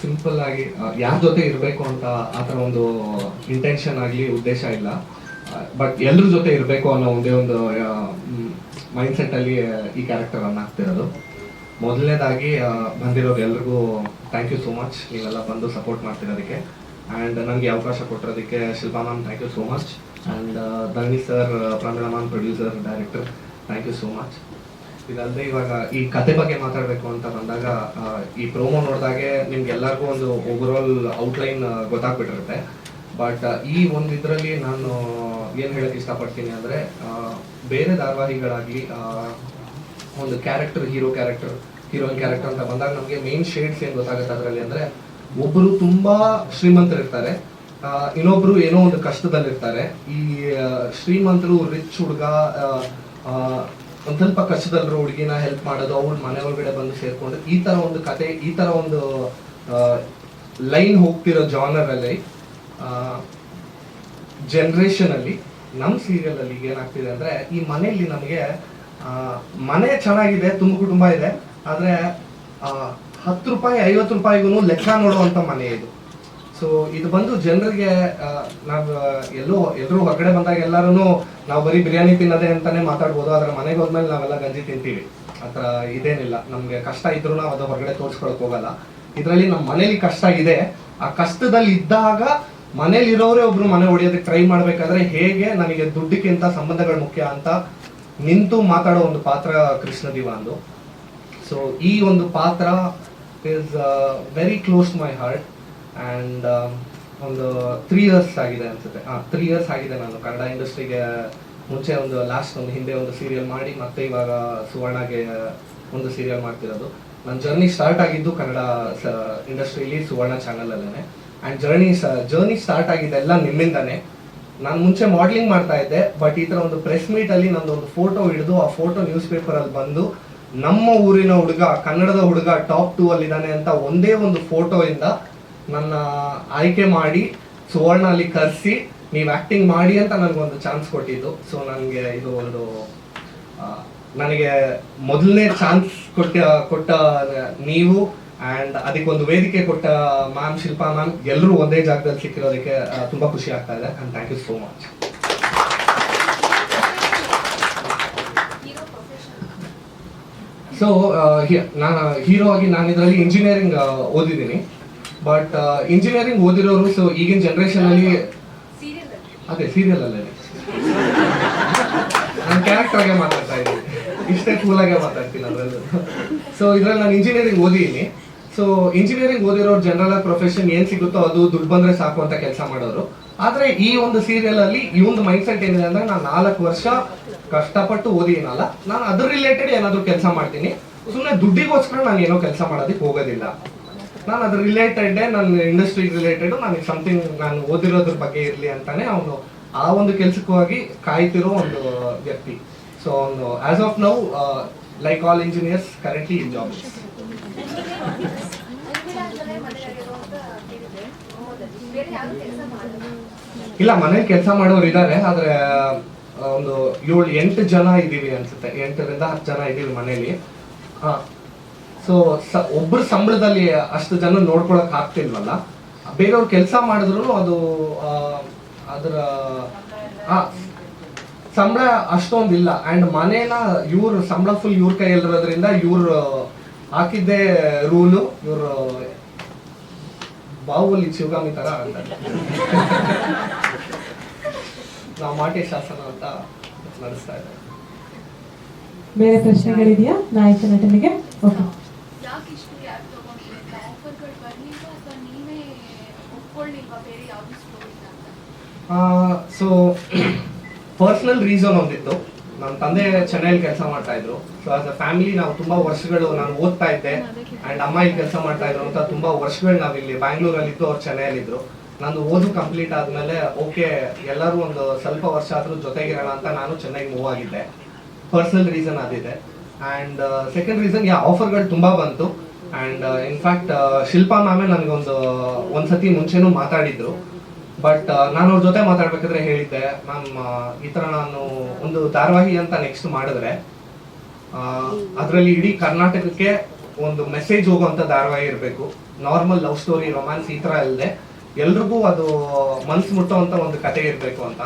ಸಿಂಪಲ್ ಆಗಿ ಯಾರ ಜೊತೆ ಇರಬೇಕು ಅಂತ ಆ ಥರ ಒಂದು ಇಂಟೆನ್ಷನ್ ಆಗಲಿ, ಉದ್ದೇಶ ಇಲ್ಲ. ಬಟ್ ಎಲ್ಲರ ಜೊತೆ ಇರಬೇಕು ಅನ್ನೋ ಒಂದೇ ಒಂದು ಮೈಂಡ್ ಸೆಟ್ಟಲ್ಲಿ ಈ ಕ್ಯಾರೆಕ್ಟರ್ ಅನ್ನ ಆಗ್ತಿರೋದು. ಮೊದಲನೇದಾಗಿ ಬಂದಿರೋದು ಎಲ್ರಿಗೂ ಥ್ಯಾಂಕ್ ಯು ಸೋ ಮಚ್ ನೀವೆಲ್ಲ ಬಂದು ಸಪೋರ್ಟ್ ಮಾಡ್ತಿರೋದಕ್ಕೆ. ಆ್ಯಂಡ್ ನನಗೆ ಅವಕಾಶ ಕೊಟ್ಟಿರೋದಕ್ಕೆ Shilpa ma'am thank you so much and Dhani sir Pramila ma'am producer director thank you so much ಇದಲ್ಲದೆ ಇವಾಗ ಈ ಕತೆ ಬಗ್ಗೆ ಮಾತಾಡಬೇಕು ಅಂತ ಬಂದಾಗ ಈ ಪ್ರೋಮೋ ನೋಡಿದಾಗೆ ನಿಮ್ಗೆ ಎಲ್ಲರಿಗೂ ಒಂದು ಆಲ್ ಔಟ್ಲೈನ್ ಗೊತ್ತಾಗ್ಬಿಟ್ಟಿರುತ್ತೆ. ಬಟ್ ಈ ಒಂದು ಇದರಲ್ಲಿ ನಾನು ಏನು ಹೇಳಕ್ಕೆ ಇಷ್ಟಪಡ್ತೀನಿ ಅಂದರೆ ಬೇರೆ ಧಾರಾವಾಹಿಗಳಾಗಲಿ ಒಂದು character hero character heroine character ಅಂತ ಬಂದಾಗ ನಮಗೆ ಮೇನ್ ಶೇಡ್ಸ್ ಏನು ಗೊತ್ತಾಗುತ್ತೆ ಅದರಲ್ಲಿ ಅಂದರೆ ಒಬ್ಬರು ತುಂಬಾ ಶ್ರೀಮಂತರಿರ್ತಾರೆ. ಇನ್ನೊಬ್ರು ಏನೋ ಒಂದು ಕಷ್ಟದಲ್ಲಿರ್ತಾರೆ. ಈ ಶ್ರೀಮಂತರು ರಿಚ್ ಹುಡುಗ ಒಂದ್ ಸ್ವಲ್ಪ ಕಷ್ಟದಲ್ಲಿರೋ ಹುಡುಗಿನ ಹೆಲ್ಪ್ ಮಾಡೋದು, ಅವ್ರ ಮನೆ ಒಳಗಡೆ ಬಂದು ಸೇರ್ಕೊಂಡು ಈ ತರ ಒಂದು ಕತೆ, ಈ ತರ ಒಂದು ಲೈನ್ ಹೋಗ್ತಿರೋ ಜಾನರ್ ಅಲ್ಲಿ ಜನರೇಷನ್ ಅಲ್ಲಿ ನಮ್ಮ ಸೀರಿಯಲ್ ಅಲ್ಲಿ ಏನಾಗ್ತಿದೆ ಅಂದ್ರೆ ಈ ಮನೆಯಲ್ಲಿ ನಮಗೆ ಮನೆ ಚೆನ್ನಾಗಿದೆ, ತುಂಬ ಕುಟುಂಬ ಇದೆ, ಆದ್ರೆ ಹತ್ತು ರೂಪಾಯಿ, ಐವತ್ತು ರೂಪಾಯಿಗೂ ಲೆಕ್ಕ ನೋಡುವಂತ ಮನೆ ಇದು. ಸೊ ಇದು ಬಂದು ಜನರಿಗೆ ನಾವು ಎಲ್ಲೋ ಎಲ್ಲರೂ ಹೊರಗಡೆ ಬಂದಾಗ ಎಲ್ಲರೂ ನಾವು ಬರೀ ಬಿರಿಯಾನಿ ತಿನ್ನದೆ ಅಂತಾನೆ ಮಾತಾಡ್ಬೋದು, ಆದ್ರೆ ಮನೆಗೆ ಹೋದ್ಮೇಲೆ ನಾವೆಲ್ಲ ಗಂಜಿ ತಿಂತೀವಿ. ಆ ಇದೇನಿಲ್ಲ. ನಮ್ಗೆ ಕಷ್ಟ ಇದ್ರೂ ನಾವು ಅದು ಹೊರಗಡೆ ತೋರಿಸ್ಕೊಳಕ್ ಹೋಗಲ್ಲ. ಇದರಲ್ಲಿ ನಮ್ಮ ಮನೇಲಿ ಕಷ್ಟ ಇದೆ. ಆ ಕಷ್ಟದಲ್ಲಿ ಇದ್ದಾಗ ಮನೇಲಿ ಇರೋರೇ ಒಬ್ರು ಮನೆ ಹೊಡೆಯೋದಕ್ಕೆ ಟ್ರೈ ಮಾಡ್ಬೇಕಾದ್ರೆ ಹೇಗೆ ನನಗೆ ದುಡ್ಡಿಗಿಂತ ಸಂಬಂಧಗಳು ಮುಖ್ಯ ಅಂತ ನಿಂತು ಮಾತಾಡೋ ಒಂದು ಪಾತ್ರ ಕೃಷ್ಣ ದಿವಾಂದು ಸೊ ಈ ಒಂದು ಪಾತ್ರ is very close to my heart and ಒಂದು ತ್ರೀ ಇಯರ್ಸ್ ಆಗಿದೆ ಅನ್ಸುತ್ತೆ. ಹಾಂ ತ್ರೀ ಇಯರ್ಸ್ ಆಗಿದೆ ನಾನು ಕನ್ನಡ ಇಂಡಸ್ಟ್ರಿಗೆ ಮುಂಚೆ ಒಂದು ಲಾಸ್ಟ್ ಒಂದು ಹಿಂದೆ ಒಂದು ಸೀರಿಯಲ್ ಮಾಡಿ ಮತ್ತೆ ಇವಾಗ ಸುವರ್ಣಗೆ ಒಂದು ಸೀರಿಯಲ್ ಮಾಡ್ತಿರೋದು. ನನ್ನ ಜರ್ನಿ ಸ್ಟಾರ್ಟ್ ಆಗಿದ್ದು ಕನ್ನಡ ಇಂಡಸ್ಟ್ರಿಲಿ ಸುವರ್ಣ ಚಾನಲಲ್ಲೇ ಆ್ಯಂಡ್ ಜರ್ನಿ ಜರ್ನಿ ಸ್ಟಾರ್ಟ್ ಆಗಿದ್ದೆಲ್ಲ ನಿಮ್ಮಿಂದಾನೆ. ನಾನು ಮುಂಚೆ ಮಾಡ್ಲಿಂಗ್ ಮಾಡ್ತಾ ಇದ್ದೆ ಬಟ್ ಈ ಥರ ಒಂದು ಪ್ರೆಸ್ ಮೀಟ್ ಅಲ್ಲಿ ನಂದು ಒಂದು ಫೋಟೋ ಹಿಡಿದು, ಆ ಫೋಟೋ ನ್ಯೂಸ್ ಪೇಪರ್ ಅಲ್ಲಿ ಬಂದು ನಮ್ಮ ಊರಿನ ಹುಡುಗ, ಕನ್ನಡದ ಹುಡುಗ ಟಾಪ್ ಟೂ ಅಲ್ಲಿ ಇದ್ದಾನೆ ಅಂತ ಒಂದೇ ಒಂದು ಫೋಟೋ ಇಂದ ನನ್ನ ಆಯ್ಕೆ ಮಾಡಿ ಸುವರ್ಣ ಅಲ್ಲಿ ಕರೆಸಿ, ನೀವು ಆಕ್ಟಿಂಗ್ ಮಾಡಿ ಅಂತ ನನಗೊಂದು ಚಾನ್ಸ್ ಕೊಟ್ಟಿದ್ದು. ಸೊ ನನಗೆ ಇದು ಒಂದು ನನಗೆ ಮೊದಲನೇ ಚಾನ್ಸ್ ಕೊಟ್ಟ ಕೊಟ್ಟ ನೀವು ಅಂಡ್ ಅದಕ್ಕೊಂದು ವೇದಿಕೆ ಕೊಟ್ಟ ಮ್ಯಾಮ್ ಶಿಲ್ಪಾ ಮ್ಯಾಮ್ ಎಲ್ಲರೂ ಒಂದೇ ಜಾಗದಲ್ಲಿ ಸಿಕ್ಕಿರೋದಕ್ಕೆ ತುಂಬ ಖುಷಿ ಆಗ್ತಾ ಇದೆ and thank you so much hero profession so ನಾನು ಹೀರೋ ಆಗಿ ನಾನು ಇದರಲ್ಲಿ ಇಂಜಿನಿಯರಿಂಗ್ ಓದಿದ್ದೀನಿ. ಬಟ್ ಇಂಜಿನಿಯರಿಂಗ್ ಓದಿರೋರು ಸೊ ಈಗಿನ ಜನರೇಷನ್ ಅಲ್ಲಿ ಅದೇ ಸೀರಿಯಲ್ ಅಲ್ಲೇ. ನಾನು ಕ್ಯಾರೆಕ್ಟರ್ ಆಗಿ ಮಾತಾಡ್ತಾ ಇದ್ದೀನಿ. ಇಷ್ಟೇ ಕೂಲ್ ಆಗೇ ಮಾತಾಡ್ತೀನಿ ಅದರಲ್ಲೂ. ಸೊ ಇದ್ರಲ್ಲಿ ನಾನು ಇಂಜಿನಿಯರಿಂಗ್ ಓದಿದ್ದೀನಿ. ಸೊ ಇಂಜಿನಿಯರಿಂಗ್ ಓದಿರೋರು ಜನರಲ್ ಪ್ರೊಫೆಷನ್ ಏನು ಸಿಗುತ್ತೋ ಅದು ದುಡ್ಡು ಬಂದರೆ ಸಾಕು ಅಂತ ಕೆಲಸ ಮಾಡೋರು. ಆದ್ರೆ ಈ ಒಂದು ಸೀರಿಯಲ್ ಅಲ್ಲಿ ಈ ಒಂದು ಮೈಂಡ್ ಸೆಟ್ ಏನಿದೆ ಅಂದ್ರೆ ನಾನು ನಾಲ್ಕು ವರ್ಷ ಕಷ್ಟಪಟ್ಟು ಓದಿನಲ್ಲ ನಾನು ಅದ್ರ ರಿಲೇಟೆಡ್ ಏನಾದ್ರು ಕೆಲಸ ಮಾಡ್ತೀನಿ. ಸುಮ್ಮನೆ ದುಡ್ಡಿಗೋಸ್ಕರ ನಾನು ಏನೋ ಕೆಲಸ ಮಾಡೋದಕ್ಕೆ ಹೋಗೋದಿಲ್ಲ. ನಾನು ಅದ್ರ ರಿಲೇಟೆಡ್ ನನ್ನ ಇಂಡಸ್ಟ್ರಿ ರಿಲೇಟೆಡ್ ನನಗೆ ಸಮಥಿಂಗ್ ನಾನು ಓದಿರೋದ್ರ ಬಗ್ಗೆ ಇರಲಿ ಅಂತಾನೆ ಅವನು ಆ ಒಂದು ಕೆಲಸಕ್ಕಾಗಿ ಕಾಯ್ತಿರೋ ಒಂದು ವ್ಯಕ್ತಿ. ಸೊ ಅವನು as of now like all engineers currently in job ಬೇರೆ ಯಾರು ಕೆಲಸ ಮಾಡಲ್ಲ. ಇಲ್ಲ, ಮನೇಲಿ ಕೆಲಸ ಮಾಡೋರು ಇದ್ದಾರೆ ಆದ್ರೆ ಒಂದು ಏಳು, ಎಂಟು ಜನ ಇದೀವಿ ಅನ್ಸುತ್ತೆ. ಎಂಟರಿಂದ ಹತ್ತು ಜನ ಇದೀವಿ ಮನೇಲಿ. ಹಾ ಸೊ ಒಬ್ಬರ ಸಂಬಳದಲ್ಲಿ ಅಷ್ಟು ಜನ ನೋಡ್ಕೊಳಕ್ ಆಗ್ತಿಲ್ವಲ್ಲ? ಬೇರೆಯವ್ರು ಕೆಲಸ ಮಾಡಿದ್ರು ಅದು ಅದರ ಸಂಬಳ ಅಷ್ಟೊಂದಿಲ್ಲ. ಅಂಡ್ ಮನೇನ ಇವ್ರ ಸಂಬಳ ಫುಲ್ ಇವ್ರ ಕೈಯಲ್ಲಿರೋದ್ರಿಂದ ಇವ್ರು ಹಾಕಿದ್ದೇ ರೂಲು ಇವ್ರು ಬಾಹುಬಲಿ ಶಿವಗಾಮಿ ತರ ಅಂತ ನಾವು ಮಾಟಿ ಶಾಸನ ಅಂತ ನಡೆಸ್ತಾ ಇದ್ದಾರೆ ಬೇರೆ ಪ್ರಶ್ನೆಗಳಿದೆಯಾ? ನಾಯಕ ನಟನಿಗೆ? ಓಕೆ. ಸೊ ಪರ್ಸನಲ್ ರೀಸನ್ ಒಂದಿತ್ತು. ನಮ್ಮ ತಂದೆ ಚೆನ್ನೈಯಲ್ಲಿ ಕೆಲಸ ಮಾಡ್ತಾ ಇದ್ರು. ಸೊ ಆಸ್ ಅ ಫ್ಯಾಮಿಲಿ ನಾವು ತುಂಬಾ ವರ್ಷಗಳು ನಾನು ಓದ್ತಾ ಇದ್ದೆ. ಅಂಡ್ ಅಮ್ಮ ಇಲ್ಲಿ ಕೆಲಸ ಮಾಡ್ತಾ ಇದ್ರು ಅಂತ ತುಂಬಾ ವರ್ಷಗಳು ನಾವು ಇಲ್ಲಿ ಬ್ಯಾಂಗ್ಳೂರಲ್ಲಿ ಇದ್ದು ಅವ್ರು ಚೆನ್ನೈಯಲ್ಲಿದ್ರು ನಾನು ನಂದು ಓದು ಕಂಪ್ಲೀಟ್ ಆದ್ಮೇಲೆ ಓಕೆ ಎಲ್ಲರೂ ಒಂದು ಸ್ವಲ್ಪ ವರ್ಷ ಆದ್ರೂ ಜೊತೆಗಿರೋಣ ಅಂತ ನಾನು ಚೆನ್ನೈಗೆ ಮೂವ್ ಆಗಿದ್ದೆ. ಪರ್ಸನಲ್ ರೀಸನ್ ಅದಿದೆ. ಅಂಡ್ ಸೆಕೆಂಡ್ ರೀಸನ್ ಯಾ ಆಫರ್ಗಳು ತುಂಬಾ ಬಂತು. ಅಂಡ್ ಇನ್ಫ್ಯಾಕ್ಟ್ ಶಿಲ್ಪಾ ಮ್ಯಾಮೇ ನನಗೊಂದು ಒಂದ್ಸತಿ ಮುಂಚೆನೂ ಮಾತಾಡಿದ್ರು. ಬಟ್ ನಾನು ಅವ್ರ ಜೊತೆ ಮಾತಾಡ್ಬೇಕಾದ್ರೆ ಹೇಳಿದ್ದೆ. ಮ್ಯಾಮ್ ಈ ತರ ನಾನು ಒಂದು ಧಾರಾವಾಹಿ ಅಂತ ನೆಕ್ಸ್ಟ್ ಮಾಡಿದ್ರೆ ಅದರಲ್ಲಿ ಇಡೀ ಕರ್ನಾಟಕಕ್ಕೆ ಒಂದು ಮೆಸೇಜ್ ಹೋಗುವಂತ ಧಾರಾವಾಹಿ ಇರಬೇಕು. ನಾರ್ಮಲ್ ಲವ್ ಸ್ಟೋರಿ ರೊಮ್ಯಾನ್ಸ್ ಈ ತರ ಅಲ್ಲದೆ, ಎಲ್ರಿಗೂ ಅದು ಮನ್ಸು ಮುಟ್ಟುವಂತ ಒಂದು ಕತೆ ಇರಬೇಕು ಅಂತ.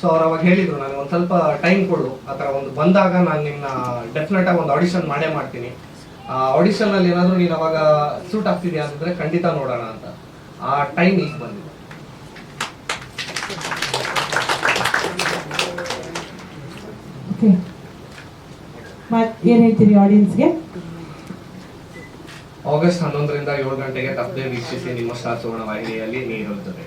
ಸೊ ಅವ್ರು ಅವಾಗ ಹೇಳಿದ್ರು, ನನಗೆ ಒಂದು ಸ್ವಲ್ಪ ಟೈಮ್ ಕೊಡು. ಆ ಥರ ಒಂದು ಬಂದಾಗ ನಾನು ನಿನ್ನ ಡೆಫಿನೆಟ್ ಆಗಿ ಒಂದು ಆಡಿಷನ್ ಮಾಡೇ ಮಾಡ್ತೀನಿ. ಆಡಿಷನ್ ಅಲ್ಲಿ ಏನಾದರೂ ನೀನು ಅವಾಗ ಸೂಟ್ ಆಗ್ತಿದ್ಯಾ ಅಂತಂದ್ರೆ ಖಂಡಿತ ನೋಡೋಣ ಅಂತ. ಆ ಟೈಮ್ ಈಗ ಬಂದಿದೆ. ಓಕೆ ಮತ್ ಏನ್ ಹೇಳ್ತೀರಿ ಆಡಿಯನ್ಸ್ಗೆ ಆಗಸ್ಟ್ ಹನ್ನೊಂದರಿಂದ ಏಳು ಗಂಟೆಗೆ ತಪ್ಪದೆ ವೀಕ್ಷಿಸಿ ನಿಮ್ಮ ಸ್ಟಾರ್ ಸುವರ್ಣ ವಾಹಿನಿಯಲ್ಲಿ ನೀರು ಜೊತೆ